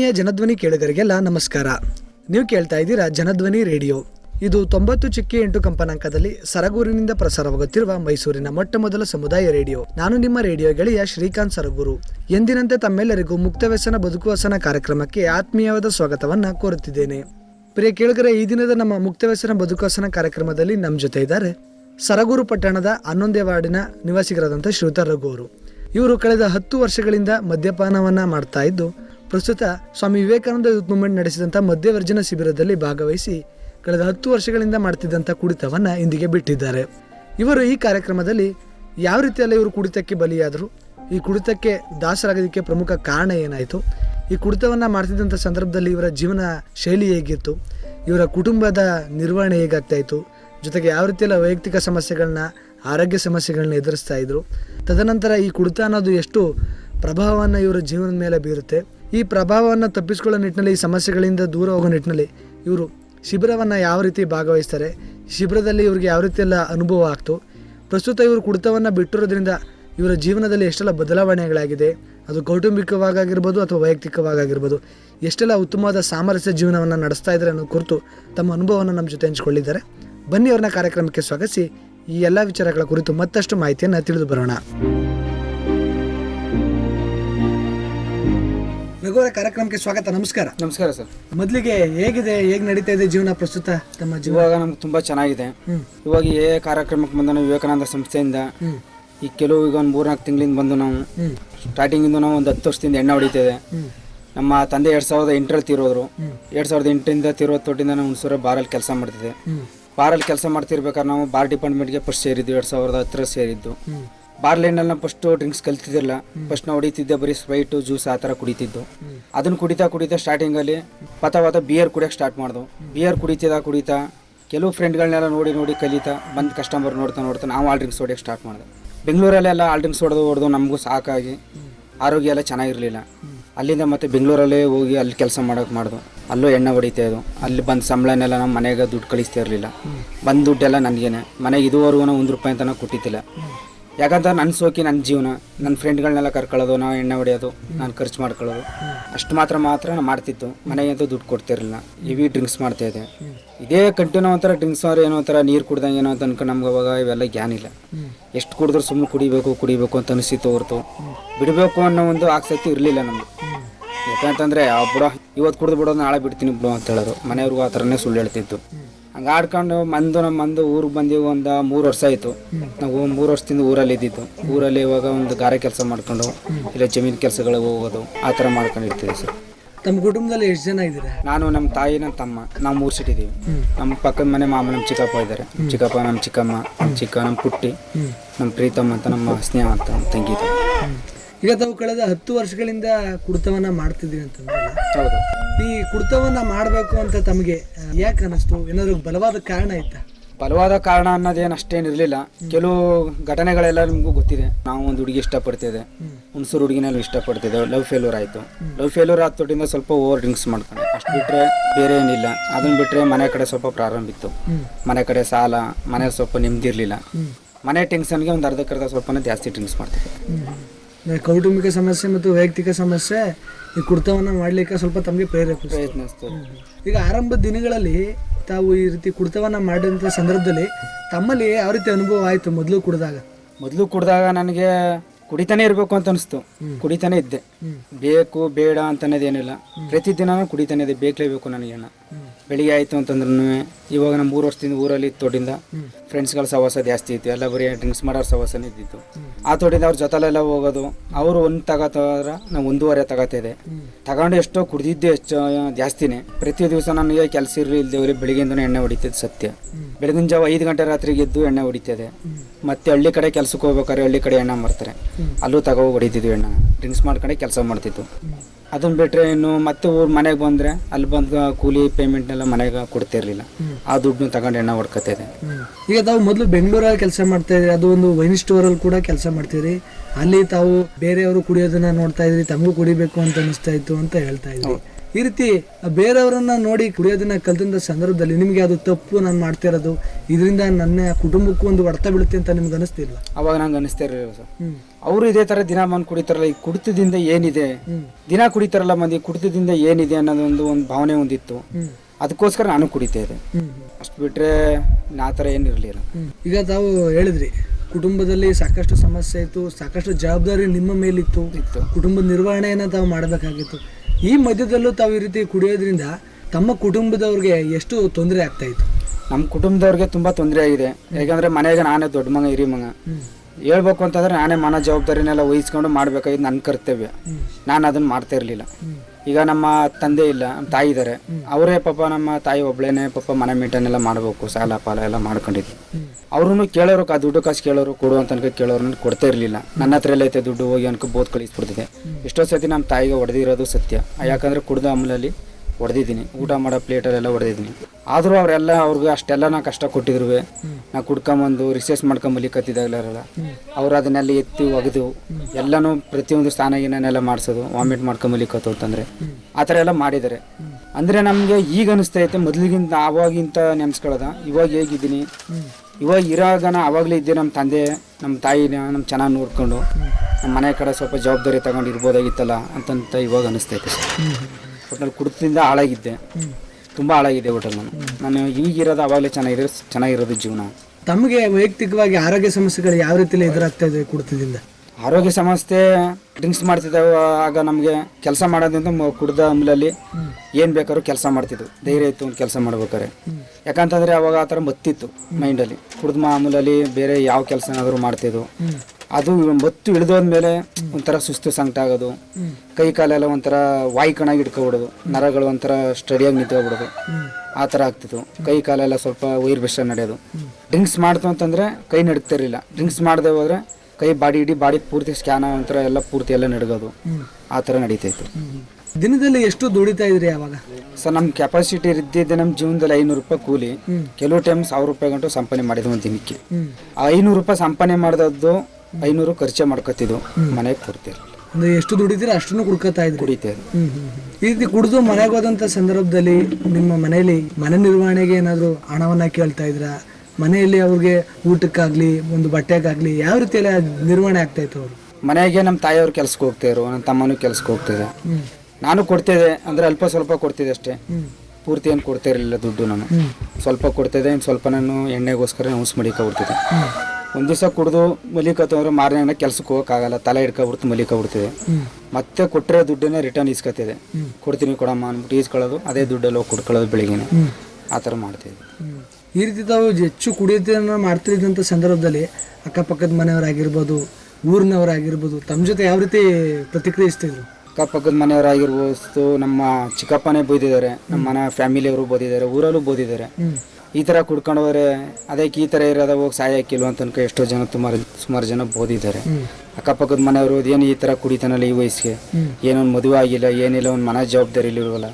ಆತ್ಮೀಯ ಜನಧ್ವನಿ ಕೇಳುಗರಿಗೆಲ್ಲ ನಮಸ್ಕಾರ. ನೀವು ಕೇಳ್ತಾ ಇದ್ದೀರಾ ಜನಧ್ವನಿ ರೇಡಿಯೋ. ಇದು ತೊಂಬತ್ತು ಚಿಕ್ಕಿ ಎಂಟು ಕಂಪನಾಂಕದಲ್ಲಿ ಸರಗೂರಿನಿಂದ ಪ್ರಸಾರವಾಗುತ್ತಿರುವ ಮೈಸೂರಿನ ಮೊಟ್ಟ ಮೊದಲ ಸಮುದಾಯ ರೇಡಿಯೋ. ನಾನು ನಿಮ್ಮ ರೇಡಿಯೋ ಗೆಳೆಯ ಶ್ರೀಕಾಂತ್ ಸರಗೂರು. ಎಂದಿನಂತೆ ತಮ್ಮೆಲ್ಲರಿಗೂ ಮುಕ್ತ ವ್ಯಸನ ಬದುಕುವಸನ ಕಾರ್ಯಕ್ರಮಕ್ಕೆ ಆತ್ಮೀಯವಾದ ಸ್ವಾಗತವನ್ನು ಕೋರುತ್ತಿದ್ದೇನೆ. ಪ್ರಿಯ ಕೇಳುಗರೆ, ಈ ದಿನದ ನಮ್ಮ ಮುಕ್ತ ವ್ಯಸನ ಬದುಕುವಸನ ಕಾರ್ಯಕ್ರಮದಲ್ಲಿ ನಮ್ಮ ಜೊತೆ ಇದ್ದಾರೆ ಸರಗೂರು ಪಟ್ಟಣದ ಹನ್ನೊಂದೇ ವಾರ್ಡಿನ ನಿವಾಸಿಗರಾದಂಥ ಶ್ರೀಯುತ ರಘು ಇವರು ಕಳೆದ ಹತ್ತು ವರ್ಷಗಳಿಂದ ಮದ್ಯಪಾನವನ್ನು ಮಾಡ್ತಾ ಇದ್ದು ಪ್ರಸ್ತುತ ಸ್ವಾಮಿ ವಿವೇಕಾನಂದ ಯೂತ್ ಮೂವ್ಮೆಂಟ್ ನಡೆಸಿದಂಥ ಮಧ್ಯವರ್ಜನ ಶಿಬಿರದಲ್ಲಿ ಭಾಗವಹಿಸಿ ಕಳೆದ ಹತ್ತು ವರ್ಷಗಳಿಂದ ಮಾಡ್ತಿದ್ದಂಥ ಕುಡಿತವನ್ನ ಇಂದಿಗೆ ಬಿಟ್ಟಿದ್ದಾರೆ. ಇವರು ಈ ಕಾರ್ಯಕ್ರಮದಲ್ಲಿ ಯಾವ ರೀತಿಯಲ್ಲಿ ಇವರು ಕುಡಿತಕ್ಕೆ ಬಲಿಯಾದರು? ಈ ಕುಡಿತಕ್ಕೆ ದಾಸರಾಗೋದಕ್ಕೆ ಪ್ರಮುಖ ಕಾರಣ ಏನಾಯಿತು? ಈ ಕುಡಿತವನ್ನು ಮಾಡ್ತಿದ್ದಂಥ ಸಂದರ್ಭದಲ್ಲಿ ಇವರ ಜೀವನ ಶೈಲಿ ಹೇಗಿತ್ತು? ಇವರ ಕುಟುಂಬದ ನಿರ್ವಹಣೆ ಹೇಗಾಗ್ತಾ ಇತ್ತು ಜೊತೆಗೆ ಯಾವ ರೀತಿಯೆಲ್ಲ ವೈಯಕ್ತಿಕ ಸಮಸ್ಯೆಗಳನ್ನ, ಆರೋಗ್ಯ ಸಮಸ್ಯೆಗಳನ್ನ ಎದುರಿಸ್ತಾ ಇದ್ರು? ತದನಂತರ ಈ ಕುಡಿತ ಅನ್ನೋದು ಎಷ್ಟು ಪ್ರಭಾವವನ್ನು ಇವರ ಜೀವನದ ಮೇಲೆ ಬೀರುತ್ತೆ? ಈ ಪ್ರಭಾವವನ್ನು ತಪ್ಪಿಸಿಕೊಳ್ಳೋ ನಿಟ್ಟಿನಲ್ಲಿ, ಈ ಸಮಸ್ಯೆಗಳಿಂದ ದೂರ ಹೋಗೋ ನಿಟ್ಟಿನಲ್ಲಿ ಇವರು ಶಿಬಿರವನ್ನು ಯಾವ ರೀತಿ ಭಾಗವಹಿಸ್ತಾರೆ, ಶಿಬಿರದಲ್ಲಿ ಇವ್ರಿಗೆ ಯಾವ ರೀತಿಯೆಲ್ಲ ಅನುಭವ ಆಗ್ತು, ಪ್ರಸ್ತುತ ಇವರು ಕುಡಿತವನ್ನು ಬಿಟ್ಟಿರೋದ್ರಿಂದ ಇವರ ಜೀವನದಲ್ಲಿ ಎಷ್ಟೆಲ್ಲ ಬದಲಾವಣೆಗಳಾಗಿದೆ, ಅದು ಕೌಟುಂಬಿಕವಾಗಿರ್ಬೋದು ಅಥವಾ ವೈಯಕ್ತಿಕವಾಗಿರ್ಬೋದು, ಎಷ್ಟೆಲ್ಲ ಉತ್ತಮವಾದ ಸಾಮರಸ್ಯ ಜೀವನವನ್ನು ನಡೆಸ್ತಾ ಇದ್ದಾರೆ ಅನ್ನೋ ಕುರಿತು ತಮ್ಮ ಅನುಭವವನ್ನು ನಮ್ಮ ಜೊತೆ ಹಂಚಿಕೊಂಡಿದ್ದಾರೆ. ಬನ್ನಿ ಅವ್ರನ್ನ ಕಾರ್ಯಕ್ರಮಕ್ಕೆ ಸ್ವಾಗತಿಸಿ, ಈ ಎಲ್ಲ ವಿಚಾರಗಳ ಕುರಿತು ಮತ್ತಷ್ಟು ಮಾಹಿತಿಯನ್ನು ತಿಳಿದು ಬರೋಣ. ರಘುವರ ಕಾರ್ಯಕ್ರಮಕ್ಕೆ ಸ್ವಾಗತ ನಮಸ್ಕಾರ. ನಮಸ್ಕಾರ ಸರ್. ಮೊದಲಿಗೆ ಹೇಗಿದೆ ಹೇಗೆ ನಡೀತಾ ಇದೆ ಜೀವನ ಪ್ರಸ್ತುತ ತಮ್ಮ ಇವಾಗ ನಮ್ಗೆ ತುಂಬಾ ಚೆನ್ನಾಗಿದೆ. ಇವಾಗ ಏ ಕಾರ್ಯಕ್ರಮಕ್ಕೆ ಬಂದ ನಾವು ವಿವೇಕಾನಂದ ಸಂಸ್ಥೆಯಿಂದ ಈ ಕೆಲವು ಈಗ ಒಂದು ಮೂರ್ನಾಲ್ಕು ತಿಂಗಳಿಂದ ಬಂದು ನಾವು ಸ್ಟಾರ್ಟಿಂಗ್ ಇಂದ ನಾವು ಒಂದು ಹತ್ತು ವರ್ಷದಿಂದ ಎಣ್ಣೆ ಹೊಡಿತೇವೆ ನಮ್ಮ ತಂದೆ ಎರಡ್ ಸಾವಿರದ ಎಂಟರಲ್ಲಿ ತೀರೋದ್ರು. ಎರಡ್ ಸಾವಿರದ ಎಂಟರಿಂದ ತೀರೋ ತೊಟ್ಟಿಂದ ನಾವು ಹುಣಸೂರ ಬಾರಲ್ಲಿ ಕೆಲಸ ಮಾಡ್ತಿದ್ದೆ. ಬಾರಲ್ಲಿ ಕೆಲಸ ಮಾಡ್ತಿರ್ಬೇಕಾದ್ರೆ ನಾವು ಬಾರ್ ಡಿಪಾರ್ಟ್ಮೆಂಟ್ಗೆ ಫಸ್ಟ್ ಸೇರಿದ್ದು ಎರಡ್ ಸಾವಿರದ ಹತ್ತರ ಸೇರಿದ್ದು. ಹ್ಮ್ ಬಾರ್ ಲೈನಲ್ಲಿ ನಾವು ಫಸ್ಟ್ ಡ್ರಿಂಕ್ಸ್ ಕಲ್ತಿದ್ದಿಲ್ಲ ಫಸ್ಟ್ ನಾವು ಹೊಡಿತಿದ್ದೆ ಬರೀ ಸ್ಪ್ರೈಟು ಜ್ಯೂಸ್ ಆ ಥರ ಕುಡಿತಿದ್ದು. ಅದನ್ನ ಕುಡಿತಾ ಕುಡಿತಾ ಸ್ಟಾರ್ಟಿಂಗಲ್ಲಿ ಪತ ಪತ ಬಿಯರ್ ಕುಡಿಯೋಕೆ ಸ್ಟಾರ್ಟ್ ಮಾಡ್ದು ಬಿಯರ್ ಕುಡಿತಿದ ಕುಡಿತಾ ಕೆಲವು ಫ್ರೆಂಡ್ಗಳನ್ನೆಲ್ಲ ನೋಡಿ ನೋಡಿ ಕಲಿತಾ ಬಂದು ಕಸ್ಟಮರ್ ನೋಡ್ತಾ ನೋಡ್ತಾ ನಾವು ಆಲ್ ಡ್ರಿಂಕ್ಸ್ ಹೊಡಿಯೋಕೆ ಸ್ಟಾರ್ಟ್ ಮಾಡಿದೆ ಬೆಂಗಳೂರಲ್ಲೆಲ್ಲ ಆಲ್ ಡ್ರಿಂಕ್ಸ್ ಹೊಡೆದು ಹೊಡೆದು ನಮಗೂ ಸಾಕಾಗಿ ಆರೋಗ್ಯ ಎಲ್ಲ ಚೆನ್ನಾಗಿರಲಿಲ್ಲ. ಅಲ್ಲಿಂದ ಮತ್ತೆ ಬೆಂಗಳೂರಲ್ಲೇ ಹೋಗಿ ಅಲ್ಲಿ ಕೆಲಸ ಮಾಡೋಕೆ ಮಾಡ್ದು. ಅಲ್ಲೂ ಎಣ್ಣೆ ಹೊಡಿತಾ ಇದ್ದು ಅಲ್ಲಿ ಬಂದು ಸಂಬಳನೆಲ್ಲ ನಮ್ಮ ಮನೆಗೆ ದುಡ್ಡು ಕಳಿಸ್ತಾ ಇರಲಿಲ್ಲ. ಬಂದ ದುಡ್ಡೆಲ್ಲ ನನಗೇನೆ. ಮನೆಗೆ ಇದುವರೆಗೂ ಒಂದು ರೂಪಾಯಿ ಅಂತ ಕೊಟ್ಟಿದ್ದಿಲ್ಲ. ಯಾಕಂತ ನನ್ನ ಸೋಕಿ ನನ್ನ ಜೀವನ ನನ್ನ ಫ್ರೆಂಡ್ಗಳನ್ನೆಲ್ಲ ಕರ್ಕೊಳ್ಳೋದು ನಾವು ಎಣ್ಣೆ ಹೊಡೆಯೋದು ನಾನು ಖರ್ಚು ಮಾಡ್ಕೊಳ್ಳೋದು. ಅಷ್ಟು ಮಾತ್ರ ಮಾತ್ರ ನಾನು ಮಾಡ್ತಿತ್ತು. ಮನೆಗಂತೂ ದುಡ್ಡು ಕೊಡ್ತಿರಲಿಲ್ಲ. ಇವಿ ಡ್ರಿಂಕ್ಸ್ ಮಾಡ್ತಾ ಇದ್ದೆ. ಇದೇ ಕಂಟಿನ್ಯೂ ಒಂಥರ ಡ್ರಿಂಕ್ಸ್ ಅವ್ರು ಏನೋ ಒಂಥರ ನೀರು ಕುಡ್ದಂಗೆ ಏನೋ ಅಂತ ಅನ್ಕೊಂಡು ನಮ್ಗೆ ಅವಾಗ ಇವೆಲ್ಲ ಜ್ಞಾನ ಇಲ್ಲ. ಎಷ್ಟು ಕುಡಿದ್ರು ಸುಮ್ಮನೆ ಕುಡಿಬೇಕು ಕುಡಿಬೇಕು ಅಂತ ಅನಿಸಿತ್ತು ಹೊರತು. ಬಿಡಬೇಕು ಅನ್ನೋ ಒಂದು ಆಸಕ್ತಿ ಇರಲಿಲ್ಲ ನಮಗೆ. ಯಾಕಂತಂದರೆ ಬಿಡೋ ಇವತ್ತು ಕುಡಿದು ಬಿಡೋದು ನಾಳೆ ಬಿಡ್ತೀನಿ ಬಿಡು ಅಂತ ಹೇಳೋರು. ಮನೆಯವ್ರಿಗೂ ಆ ಥರನೇ ಸುಳ್ಳು ಹೇಳ್ತಿತ್ತು. ಹಂಗೆ ಆಡ್ಕೊಂಡು ಮಂದು ನಮ್ಮ ಮಂದು ಊರಿಗೆ ಬಂದೀವಿ ಒಂದು ಮೂರು ವರ್ಷ ಆಯಿತು. ನಾವು ಮೂರು ವರ್ಷದಿಂದ ಊರಲ್ಲಿ ಇದ್ದಿದ್ದು. ಊರಲ್ಲಿ ಇವಾಗ ಒಂದು ಗಾರೆ ಕೆಲಸ ಮಾಡ್ಕೊಂಡು ಇಲ್ಲ ಜಮೀನು ಕೆಲಸಗಳಿಗೆ ಹೋಗೋದು ಆ ಥರ ಮಾಡ್ಕೊಂಡಿರ್ತೀವಿ ಸರ್. ತಮ್ಮ ಕುಟುಂಬದಲ್ಲಿ ಎಷ್ಟು ಜನ ಇದ್ದಾರೆ? ನಾನು ನಮ್ಮ ತಾಯಿ ನನ್ನ ತಮ್ಮ ನಾವು ಮೂರು ಸಿಟ್ಟಿದ್ದೀವಿ ನಮ್ಮ ಪಕ್ಕದ ಮನೆ ಮಾಮ ನಮ್ಮ ಚಿಕ್ಕಪ್ಪ ಇದ್ದಾರೆ. ಚಿಕ್ಕಪ್ಪ ನಮ್ಮ ಚಿಕ್ಕಮ್ಮ ನಮ್ಮ ಚಿಕ್ಕ ನಮ್ಮ ಪುಟ್ಟಿ ನಮ್ಮ ಪ್ರೀತಮ್ಮ ಅಂತ ನಮ್ಮ ಸ್ನೇಹ ಅಂತ ನಮ್ಮ ತಂಗಿ. ಈಗ ತಾವು ಕಳೆದ ಹತ್ತು ವರ್ಷಗಳಿಂದ ಕುಡಿತವನ್ನ ಮಾಡ್ತಿದ್ದೀವಿ ಅಂತಂದ್ರೆ? ಹೌದು. ಈ ಕುಡಿತವನ್ನ ಮಾಡಬೇಕು ಅಂತ ತಮಗೆ ಯಾಕೆ ಅನಿಸ್ತು ಏನಾದ್ರು ಬಲವಾದ ಕಾರಣ ಇತ್ತಾ? ಬಲವಾದ ಕಾರಣ ಅನ್ನೋದೇನು ಅಷ್ಟೇನಿರಲಿಲ್ಲ ಕೆಲವು ಘಟನೆಗಳೆಲ್ಲ ನಿಮಗೂ ಗೊತ್ತಿದೆ. ನಾವು ಒಂದು ಹುಡುಗಿ ಇಷ್ಟಪಡ್ತಿದ್ದೆ. ಹುಣಸೂರು ಹುಡುಗಿನಲ್ಲಿ ಇಷ್ಟಪಡ್ತಿದ್ದೆ. ಲವ್ ಫೇಲ್ಯೂರ್ ಆಯಿತು. ಲವ್ ಫೇಲ್ಯೂರ್ ಆದ ತೊಟ್ಟಿಂದ ಸ್ವಲ್ಪ ಓವರ್ ಡ್ರಿಂಕ್ಸ್ ಮಾಡ್ಕೊಂಡೆ. ಅಷ್ಟು ಬಿಟ್ಟರೆ ಬೇರೆ ಏನಿಲ್ಲ. ಅದನ್ನ ಬಿಟ್ಟರೆ ಮನೆ ಕಡೆ ಸ್ವಲ್ಪ ಪ್ರಾರಂಭಿತ್ತು ಮನೆ ಕಡೆ ಸಾಲ ಮನೆ ಸ್ವಲ್ಪ ನೆಮ್ಮದಿ ಇರಲಿಲ್ಲ. ಹ್ಮ್. ಮನೆ ಟೆನ್ಷನ್ಗೆ ಒಂದು ಅರ್ಧಕ್ಕರ್ಧ ಸ್ವಲ್ಪನೇ ಜಾಸ್ತಿ ಡ್ರಿಂಕ್ಸ್ ಮಾಡ್ತಿದ್ದೆ. ಕೌಟುಂಬಿಕ ಸಮಸ್ಯೆ ಮತ್ತು ವೈಯಕ್ತಿಕ ಸಮಸ್ಯೆ ಈ ಕುಡಿತವನ್ನು ಮಾಡಲಿಕ್ಕೆ ಸ್ವಲ್ಪ ತಮಗೆ ಪ್ರೇರೇಪ ಪ್ರಯತ್ನಿಸ್ತಾರೆ. ಈಗ ಆರಂಭದ ದಿನಗಳಲ್ಲಿ ತಾವು ಈ ರೀತಿ ಕುಡಿತವನ್ನು ಮಾಡಿದಂಥ ಸಂದರ್ಭದಲ್ಲಿ ತಮ್ಮಲ್ಲಿ ಯಾವ ರೀತಿ ಅನುಭವ ಆಯಿತು ಮೊದಲು ಕುಡಿದಾಗ? ಮೊದಲು ಕುಡಿದಾಗ ನನಗೆ ಕುಡಿತಾನೆ ಇರಬೇಕು ಅಂತ ಅನಿಸ್ತು. ಕುಡಿತಾನೆ ಇದ್ದೆ. ಬೇಕು ಬೇಡ ಅಂತ ಅನ್ನೋದೇನಿಲ್ಲ ಪ್ರತಿದಿನ ಕುಡಿತಾನೆ ಇದೆ ಬೇಕಲೇಬೇಕು ನನಗೇನ. ಬೆಳಿಗ್ಗೆ ಆಯಿತು ಅಂತಂದ್ರೂ ಇವಾಗ ನಮ್ಮ ಮೂರು ವರ್ಷದಿಂದ ಊರಲ್ಲಿ ತೋಟಿಂದ ಫ್ರೆಂಡ್ಸ್ಗಳ ಸವಾಸ ಜಾಸ್ತಿ ಇತ್ತು. ಎಲ್ಲ ಬರೀ ಡ್ರಿಂಕ್ಸ್ ಮಾಡೋರು ಸವಾಸನೇ ಇದ್ದಿತ್ತು. ಆ ತೋಟಿಂದ ಅವ್ರ ಜೊತೆಲೆಲ್ಲ ಹೋಗೋದು ಅವರು ಒಂದು ತಗೋತಾರ ನಾವು ಒಂದೂವರೆ ತಗೋತಿದೆ ತಗೊಂಡು ಎಷ್ಟೋ ಕುಡ್ದಿದ್ದೆ ಎಷ್ಟು ಜಾಸ್ತಿನೇ. ಪ್ರತಿ ದಿವಸ ನನಗೆ ಕೆಲಸ ಇರಲಿ ಇಲ್ದೇವ್ರಿ ಬೆಳಿಗ್ಗೆಯಿಂದನೂ ಎಣ್ಣೆ ಹೊಡಿತಿದ್ದು ಸತ್ಯ. ಬೆಳಗಿನ ಜಾವ ಐದು ಗಂಟೆ ರಾತ್ರಿಗೆ ಇದ್ದು ಎಣ್ಣೆ ಹೊಡಿತದೆ ಮತ್ತೆ ಹಳ್ಳಿ ಕಡೆ ಕೆಲ್ಸಕ್ಕೆ ಹೋಗ್ಬೇಕಾದ್ರೆ ಹಳ್ಳಿ ಕಡೆ ಎಣ್ಣೆ ಮಾಡ್ತಾರೆ ಅಲ್ಲೂ ತಗೋ ಹೊಡಿತಿದ್ವಿ ಎಣ್ಣೆ. ಡ್ರಿಂಕ್ಸ್ ಮಾಡ್ಕೊಂಡೆ ಕೆಲಸ ಮಾಡ್ತಿತ್ತು. ಅದನ್ನ ಬಿಟ್ರೆ ಇನ್ನು ಮತ್ತೆ ಊರ್ ಮನೆಗೆ ಬಂದ್ರೆ ಅಲ್ಲಿ ಬಂದು ಕೂಲಿ ಪೇಮೆಂಟ್ ಎಲ್ಲ ಮನೆಗೆ ಕೊಡ್ತಿರ್ಲಿಲ್ಲ. ಆ ದುಡ್ಡು ತಗೊಂಡು ಎಣ್ಣೆ ಇದೆ ಈಗ ತಾವು ಮೊದಲು ಬೆಂಗಳೂರಲ್ಲಿ ಕೆಲಸ ಮಾಡ್ತಾ ಇದ್ರಿ ಅದು ಒಂದು ವೈನ್ ಸ್ಟೋರ್ ಅಲ್ಲಿ ಕೂಡ ಕೆಲಸ ಮಾಡ್ತೀರಿ ಅಲ್ಲಿ ತಾವು ಬೇರೆಯವರು ಕುಡಿಯೋದನ್ನ ನೋಡ್ತಾ ಇದ್ರಿ ತಮಗೂ ಕುಡಿಬೇಕು ಅಂತ ಅನಿಸ್ತಾ ಇತ್ತು ಅಂತ ಹೇಳ್ತಾ ಇದ್ರಿ. ಈ ರೀತಿ ಬೇರೆಯವರನ್ನ ನೋಡಿ ಕುಡಿಯೋದನ್ನ ಕಲ್ತಿದ್ದ ಸಂದರ್ಭದಲ್ಲಿ ನಿಮಗೆ ಅದು ತಪ್ಪು ನಾನು ಮಾಡ್ತಿರೋದು ಇದರಿಂದ ನನ್ನ ಕುಟುಂಬಕ್ಕೂ ಒಂದು ಹೊಡೆತ ಬೀಳುತ್ತೆ ಅಂತ ನಿಮ್ಗೆ ಅನಿಸ್ತಿಲ್ಲ ಅವಾಗ ನಂಗೆ ಅನಿಸ್ತಾ ಇರಲಿಲ್ಲ ಸರ್. ಅವರು ಇದೇ ತರ ದಿನ ಬಂದು ಕುಡಿತಾರಲ್ಲ ಈ ಕುಡಿತದಿಂದ ಏನಿದೆ. ದಿನ ಕುಡಿತಾರಲ್ಲ ಮಂದಿ ಕುಡಿತದಿಂದ ಏನಿದೆ ಅನ್ನೋದೊಂದು ಒಂದು ಭಾವನೆ ಒಂದಿತ್ತು. ಅದಕ್ಕೋಸ್ಕರ ನಾನು ಕುಡಿತಾ ಇದ್ದೆ. ಅಷ್ಟು ಬಿಟ್ರೆ ನಾ ಥರ ಏನಿರಲಿಲ್ಲ. ಈಗ ತಾವು ಹೇಳಿದ್ರಿ ಕುಟುಂಬದಲ್ಲಿ ಸಾಕಷ್ಟು ಸಮಸ್ಯೆ ಇತ್ತು ಸಾಕಷ್ಟು ಜವಾಬ್ದಾರಿ ನಿಮ್ಮ ಮೇಲಿತ್ತು. ಇತ್ತು. ಕುಟುಂಬದ ನಿರ್ವಹಣೆಯನ್ನು ತಾವು ಮಾಡಬೇಕಾಗಿತ್ತು. ಈ ಮಧ್ಯದಲ್ಲೂ ತಾವು ಈ ರೀತಿ ಕುಡಿಯೋದ್ರಿಂದ ತಮ್ಮ ಕುಟುಂಬದವ್ರಿಗೆ ಎಷ್ಟು ತೊಂದರೆ ಆಗ್ತಾ ಇತ್ತು? ನಮ್ಮ ಕುಟುಂಬದವ್ರಿಗೆ ತುಂಬ ತೊಂದರೆ ಆಗಿದೆ. ಯಾಕಂದ್ರೆ ಮನೆಗೆ ನಾನೇ ದೊಡ್ಡ ಮಗ ಹಿರಿ ಮಗ. ಹೇಳ್ಬೇಕು ಅಂತಂದ್ರೆ ನಾನೇ ಮನ ಜವಾಬ್ದಾರಿನೆಲ್ಲ ವಹಿಸ್ಕೊಂಡು ಮಾಡ್ಬೇಕಾಗಿದ್ದು ನನ್ನ ಕರ್ತವ್ಯ. ನಾನು ಅದನ್ನ ಮಾಡ್ತಾ ಇರಲಿಲ್ಲ. ಈಗ ನಮ್ಮ ತಂದೆ ಇಲ್ಲ ನಮ್ಮ ತಾಯಿ ಇದ್ದಾರೆ ಅವರೇ ಪಾಪ ನಮ್ಮ ತಾಯಿ ಒಬ್ಳೇನೆ ಪಾಪ ಮನೆ ಮೀಟನ್ನೆಲ್ಲ ಎಲ್ಲ ಮಾಡಬೇಕು ಸಾಲ ಪಾಲ ಎಲ್ಲ ಮಾಡ್ಕೊಂಡಿದ್ವಿ. ಅವ್ರೂ ಕೇಳೋರು ಆ ದುಡ್ಡು ಕಾಸು ಕೇಳೋರು ಕೊಡು ಅಂತ ಅನ್ಕೊ ಕೇಳೋರು ಕೊಡ್ತಾ ಇರಲಿಲ್ಲ. ನನ್ನ ಹತ್ರ ಎಲ್ಲ ಐತೆ ದುಡ್ಡು ಹೋಗಿ ಅನ್ಕೊ ಬೋದ್ ಕಳಿಸ್ಬಿಡ್ತಿದೆ. ಎಷ್ಟೋ ಸತಿ ನಮ್ಮ ತಾಯಿಗೆ ಹೊಡೆದಿರೋದು ಸತ್ಯ. ಯಾಕಂದ್ರೆ ಕುಡ್ದ ಅಮಲಲ್ಲಿ ಹೊಡೆದಿದ್ದೀನಿ. ಊಟ ಮಾಡೋ ಪ್ಲೇಟಲ್ಲೆಲ್ಲ ಹೊಡೆದಿದ್ದೀನಿ. ಆದರೂ ಅವರೆಲ್ಲ ಅವ್ರಿಗೆ ಅಷ್ಟೆಲ್ಲ ನಾ ಕಷ್ಟ ಕೊಟ್ಟಿದ್ರು ನಾ ಕುಡ್ಕೊಂಬಂದು ರಿಸರ್ಚ್ ಮಾಡ್ಕೊಂಬಲಿಕತ್ತಿದಾಗಲಾರಲ್ಲ ಅವ್ರು ಅದನ್ನೆಲ್ಲ ಎತ್ತಿ ಒಗೆದು ಎಲ್ಲನೂ ಪ್ರತಿಯೊಂದು ಸ್ಥಾನ ಏನನ್ನೆಲ್ಲ ಮಾಡಿಸೋದು ವಾಮಿಟ್ ಮಾಡ್ಕೊಂಬಲಿಕ್ಕತ್ತು ಅಂತಂದರೆ ಆ ಥರ ಎಲ್ಲ ಮಾಡಿದ್ದಾರೆ. ಅಂದರೆ ನಮಗೆ ಈಗ ಅನಿಸ್ತಾ ಐತೆ ಮೊದಲಿಗಿಂತ ಆವಾಗಿಂತ ನೆನ್ಸ್ಕೊಳ್ಳೋದ ಇವಾಗ ಹೇಗಿದ್ದೀನಿ? ಇವಾಗ ಇರಾಗನ ಆವಾಗಲೇ ಇದ್ದೆ ನಮ್ಮ ತಂದೆ ನಮ್ಮ ತಾಯಿನ ನಮ್ಮ ಚೆನ್ನಾಗಿ ನೋಡ್ಕೊಂಡು. ನಮ್ಮ ಮನೆ ಕಡೆ ಸ್ವಲ್ಪ ಜವಾಬ್ದಾರಿ ತಗೊಂಡು ಇರ್ಬೋದಾಗಿತ್ತಲ್ಲ ಅಂತಂತ ಇವಾಗ ಅನಿಸ್ತೈತೆ ಒಟ್ನಲ್ಲಿ ಕುಡಿತದಿಂದ ಹಾಳಾಗಿದ್ದೆ. ತುಂಬ ಹಾಳಾಗಿದೆ ಒಟ್ಟಲ್ಲಿ ನಾನು. ನಾನು ಈಗಿರೋದು ಅವಾಗಲೇ ಚೆನ್ನಾಗಿರೋ ಚೆನ್ನಾಗಿರೋದು ಜೀವನ. ತಮಗೆ ವೈಯಕ್ತಿಕವಾಗಿ ಆರೋಗ್ಯ ಸಮಸ್ಯೆಗಳು ಯಾವ ರೀತಿಯಲ್ಲಿ ಎದುರಾಗ್ತಾ ಇದೆ ಕುಡಿತದಿಂದ ಆರೋಗ್ಯ ಸಮಸ್ಯೆ ಡ್ರಿಂಕ್ಸ್ ಮಾಡ್ತಿದ್ದಾವೆ ಆಗ ನಮಗೆ ಕೆಲಸ ಮಾಡೋದ್ರಿಂದ ಮ- ಕುಡ್ದ ಅಮಲಲ್ಲಿ ಏನು ಬೇಕಾದ್ರೂ ಕೆಲಸ ಮಾಡ್ತಿದ್ವು. ಧೈರ್ಯ ಇತ್ತು ಒಂದು ಕೆಲಸ ಮಾಡ್ಬೇಕಾರೆ ಯಾಕಂತಂದ್ರೆ ಅವಾಗ ಆ ಥರ ಮತ್ತಿತ್ತು ಮೈಂಡಲ್ಲಿ. ಕುಡ್ದ ಮಾಮೂಲಲ್ಲಿ ಬೇರೆ ಯಾವ ಕೆಲಸನಾದರೂ ಮಾಡ್ತಿದ್ವು. ಅದು ಮತ್ತು ಇಳಿದೋದ್ಮೇಲೆ ಒಂಥರ ಸುಸ್ತು ಸಂಕಟ ಆಗೋದು. ಕೈ ಕಾಲೆಲ್ಲ ಒಂಥರ ವಾಯ್ಕಣಾಗಿ ಇಟ್ಕೊಬಿಡೋದು ನರಗಳು ಒಂಥರ ಸ್ಟಡಿಯಾಗಿ ನಿಂತ್ಕೊಬಿಡೋದು. ಆ ಥರ ಆಗ್ತಿತ್ತು. ಕೈ ಕಾಲೆಲ್ಲ ಸ್ವಲ್ಪ ವೈರ್ ಬೆಷ್ಟ ನಡೆಯೋದು. ಡ್ರಿಂಕ್ಸ್ ಮಾಡ್ತು ಅಂತಂದರೆ ಕೈ ನಡುತ್ತಿರಲಿಲ್ಲ ಡ್ರಿಂಕ್ಸ್ ಮಾಡದೆ ಹೋದ್ರೆ ಕೈ ಬಾಡಿ ಇಡೀ ಬಾಡಿ ಪೂರ್ತಿ ಸ್ಕ್ಯಾನ್ ಒಂಥರ ಎಲ್ಲ ಪೂರ್ತಿ ಎಲ್ಲ ನಡ್ಗೋದು. ಆ ಥರ ನಡೀತಾಯಿತ್ತು ದಿನದಲ್ಲಿ ಎಷ್ಟು ದುಡಿತಾ ಇದ್ರಿ ಅವಾಗ ಸರ್ ನಮ್ಮ ಕೆಪಾಸಿಟಿ ಇದ್ದಿದ್ದೆ ನಮ್ಮ ಜೀವನದಲ್ಲಿ ಐನೂರು ರೂಪಾಯಿ ಕೂಲಿ. ಕೆಲವು ಟೈಮ್ ಸಾವಿರ ರೂಪಾಯಿ ಗಂಟು ಸಂಪಾದನೆ ಮಾಡಿದ್ವಿ ಒಂದು ದಿನಕ್ಕೆ. ಆ ಐನೂರು ರೂಪಾಯಿ ಸಂಪಾದನೆ ಮಾಡಿದದ್ದು ಐನೂರು ಖರ್ಚೆ ಮಾಡ್ಕೊತಿದ್ವು. ಮನೆಗೆ ಕೊಡ್ತಿರ್ಲಿಲ್ಲ. ಅಂದ್ರೆ ಎಷ್ಟು ದುಡಿತೀರ ಅಷ್ಟನ್ನು ಕುಡ್ಕೋತಾ ಇದ್ರಿ? ಕುಡಿತಾ ಇದ್ರು ಹ್ಮ್ ಹ್ಮ್ ಹ್ಮ್. ಈ ರೀತಿ ಕುಡಿದು ಮನೆಗೆ ಹೋದಂಥ ಸಂದರ್ಭದಲ್ಲಿ ನಿಮ್ಮ ಮನೆಯಲ್ಲಿ ಮನೆ ನಿರ್ವಹಣೆಗೆ ಏನಾದರೂ ಹಣವನ್ನ ಕೇಳ್ತಾ ಇದ್ರ? ಮನೆಯಲ್ಲಿ ಅವ್ರಿಗೆ ಊಟಕ್ಕಾಗ್ಲಿ ಒಂದು ಬಟ್ಟೆಗಾಗ್ಲಿ ಯಾವ ರೀತಿಯಲ್ಲಿ ಅದ್ ನಿರ್ವಹಣೆ ಆಗ್ತಾ ಇತ್ತು ಅವರು? ಮನೆಗೆ ನಮ್ಮ ತಾಯಿಯವ್ರು ಕೆಲ್ಸಕ್ಕೆ ಹೋಗ್ತಿದ್ರು ನನ್ನ ತಮ್ಮನೂ ಕೆಲ್ಸಕ್ಕೆ ಹೋಗ್ತಿದ್ದೆ ಹ್ಮ್. ನಾನು ಕೊಡ್ತಿದ್ದೆ ಅಂದ್ರೆ ಅಲ್ಪ ಸ್ವಲ್ಪ ಕೊಡ್ತಿದ್ದೆ ಅಷ್ಟೇ. ಹ್ಮ್. ಪೂರ್ತಿ ಏನು ಕೊಡ್ತಾ ಇರಲಿಲ್ಲ ದುಡ್ಡು ನಾನು. ಸ್ವಲ್ಪ ಕೊಡ್ತಿದ್ದೆ ಇನ್ನು ಸ್ವಲ್ಪ ನಾನು ಎಣ್ಣೆಗೋಸ್ಕರ ಯೂಸ್ ಮಡಿಕೊಬಿಡ್ತಿದ್ದೆ ಒಂದು ದಿವಸ ಕುಡಿದು ಮಲಿಕತ್ತಂದ್ರೆ ಮಾರನೇ ಕೆಲ್ಸಕ್ಕೆ ಹೋಗೋಕ್ಕಾಗಲ್ಲ. ತಲೆ ಹಿಡ್ಕೊಬಿಡ್ತು ಮಲಿಕೊಬಿಡ್ತಿದೆ ಮತ್ತೆ ಕೊಟ್ಟರೆ ದುಡ್ಡನ್ನೇ ರಿಟರ್ನ್ ಇಸ್ಕೊತಿದೆ ಕೊಡ್ತೀನಿ ಕೊಡಮ್ಮ ಅಂದ್ಬಿಟ್ಟು ಈಸ್ಕೊಳ್ಳೋದು ಅದೇ ದುಡ್ಡಲ್ಲಿ ಹೋಗಿ ಕೊಡ್ಕೊಳ್ಳೋದು ಬೆಳಿಗ್ಗೆ ಆ ಥರ ಮಾಡ್ತಿದ್ವಿ ಈ ರೀತಿ ತಾವು ಹೆಚ್ಚು ಕುಡಿಯೋದನ್ನ ಮಾಡ್ತಿದ್ದಂಥ ಸಂದರ್ಭದಲ್ಲಿ ಅಕ್ಕಪಕ್ಕದ ಮನೆಯವರಾಗಿರ್ಬೋದು ಊರಿನವರಾಗಿರ್ಬೋದು ತಮ್ಮ ಜೊತೆ ಯಾವ ರೀತಿ ಪ್ರತಿಕ್ರಿಯಿಸ್ತಿದ್ರು? ಅಕ್ಕಪಕ್ಕದ ಮನೆಯವರಾಗಿರ್ಬೋದು ನಮ್ಮ ಚಿಕ್ಕಪ್ಪನೇ ಬೋದಿದ್ದಾರೆ ನಮ್ಮ ಮನೆ ಫ್ಯಾಮಿಲಿಯವರು ಬೋದಿದ್ದಾರೆ ಊರಲ್ಲೂ ಬೋದಿದ್ದಾರೆ. ಈ ಥರ ಕುಡ್ಕೊಂಡು ಹೋದ್ರೆ ಅದಕ್ಕೆ ಈ ಥರ ಇರೋದ ಹೋಗಿ ಅಂತ ಅನ್ಕೊ ಎಷ್ಟೋ ಜನ ಸುಮಾರು ಸುಮಾರು ಜನ ಬೋದಿದ್ದಾರೆ. ಅಕ್ಕಪಕ್ಕದ ಮನೆಯವರು ಏನು ಈ ಥರ ಕುಡಿತಾನಲ್ಲ ಈ ವಯಸ್ಸಿಗೆ? ಏನೊಂದು ಮದುವೆ ಆಗಿಲ್ಲ ಏನಿಲ್ಲ ಒಂದು ಮನೆ ಜವಾಬ್ದಾರಿ ಇಲ್ವಲ್ಲ ಇರುವಲ್ಲ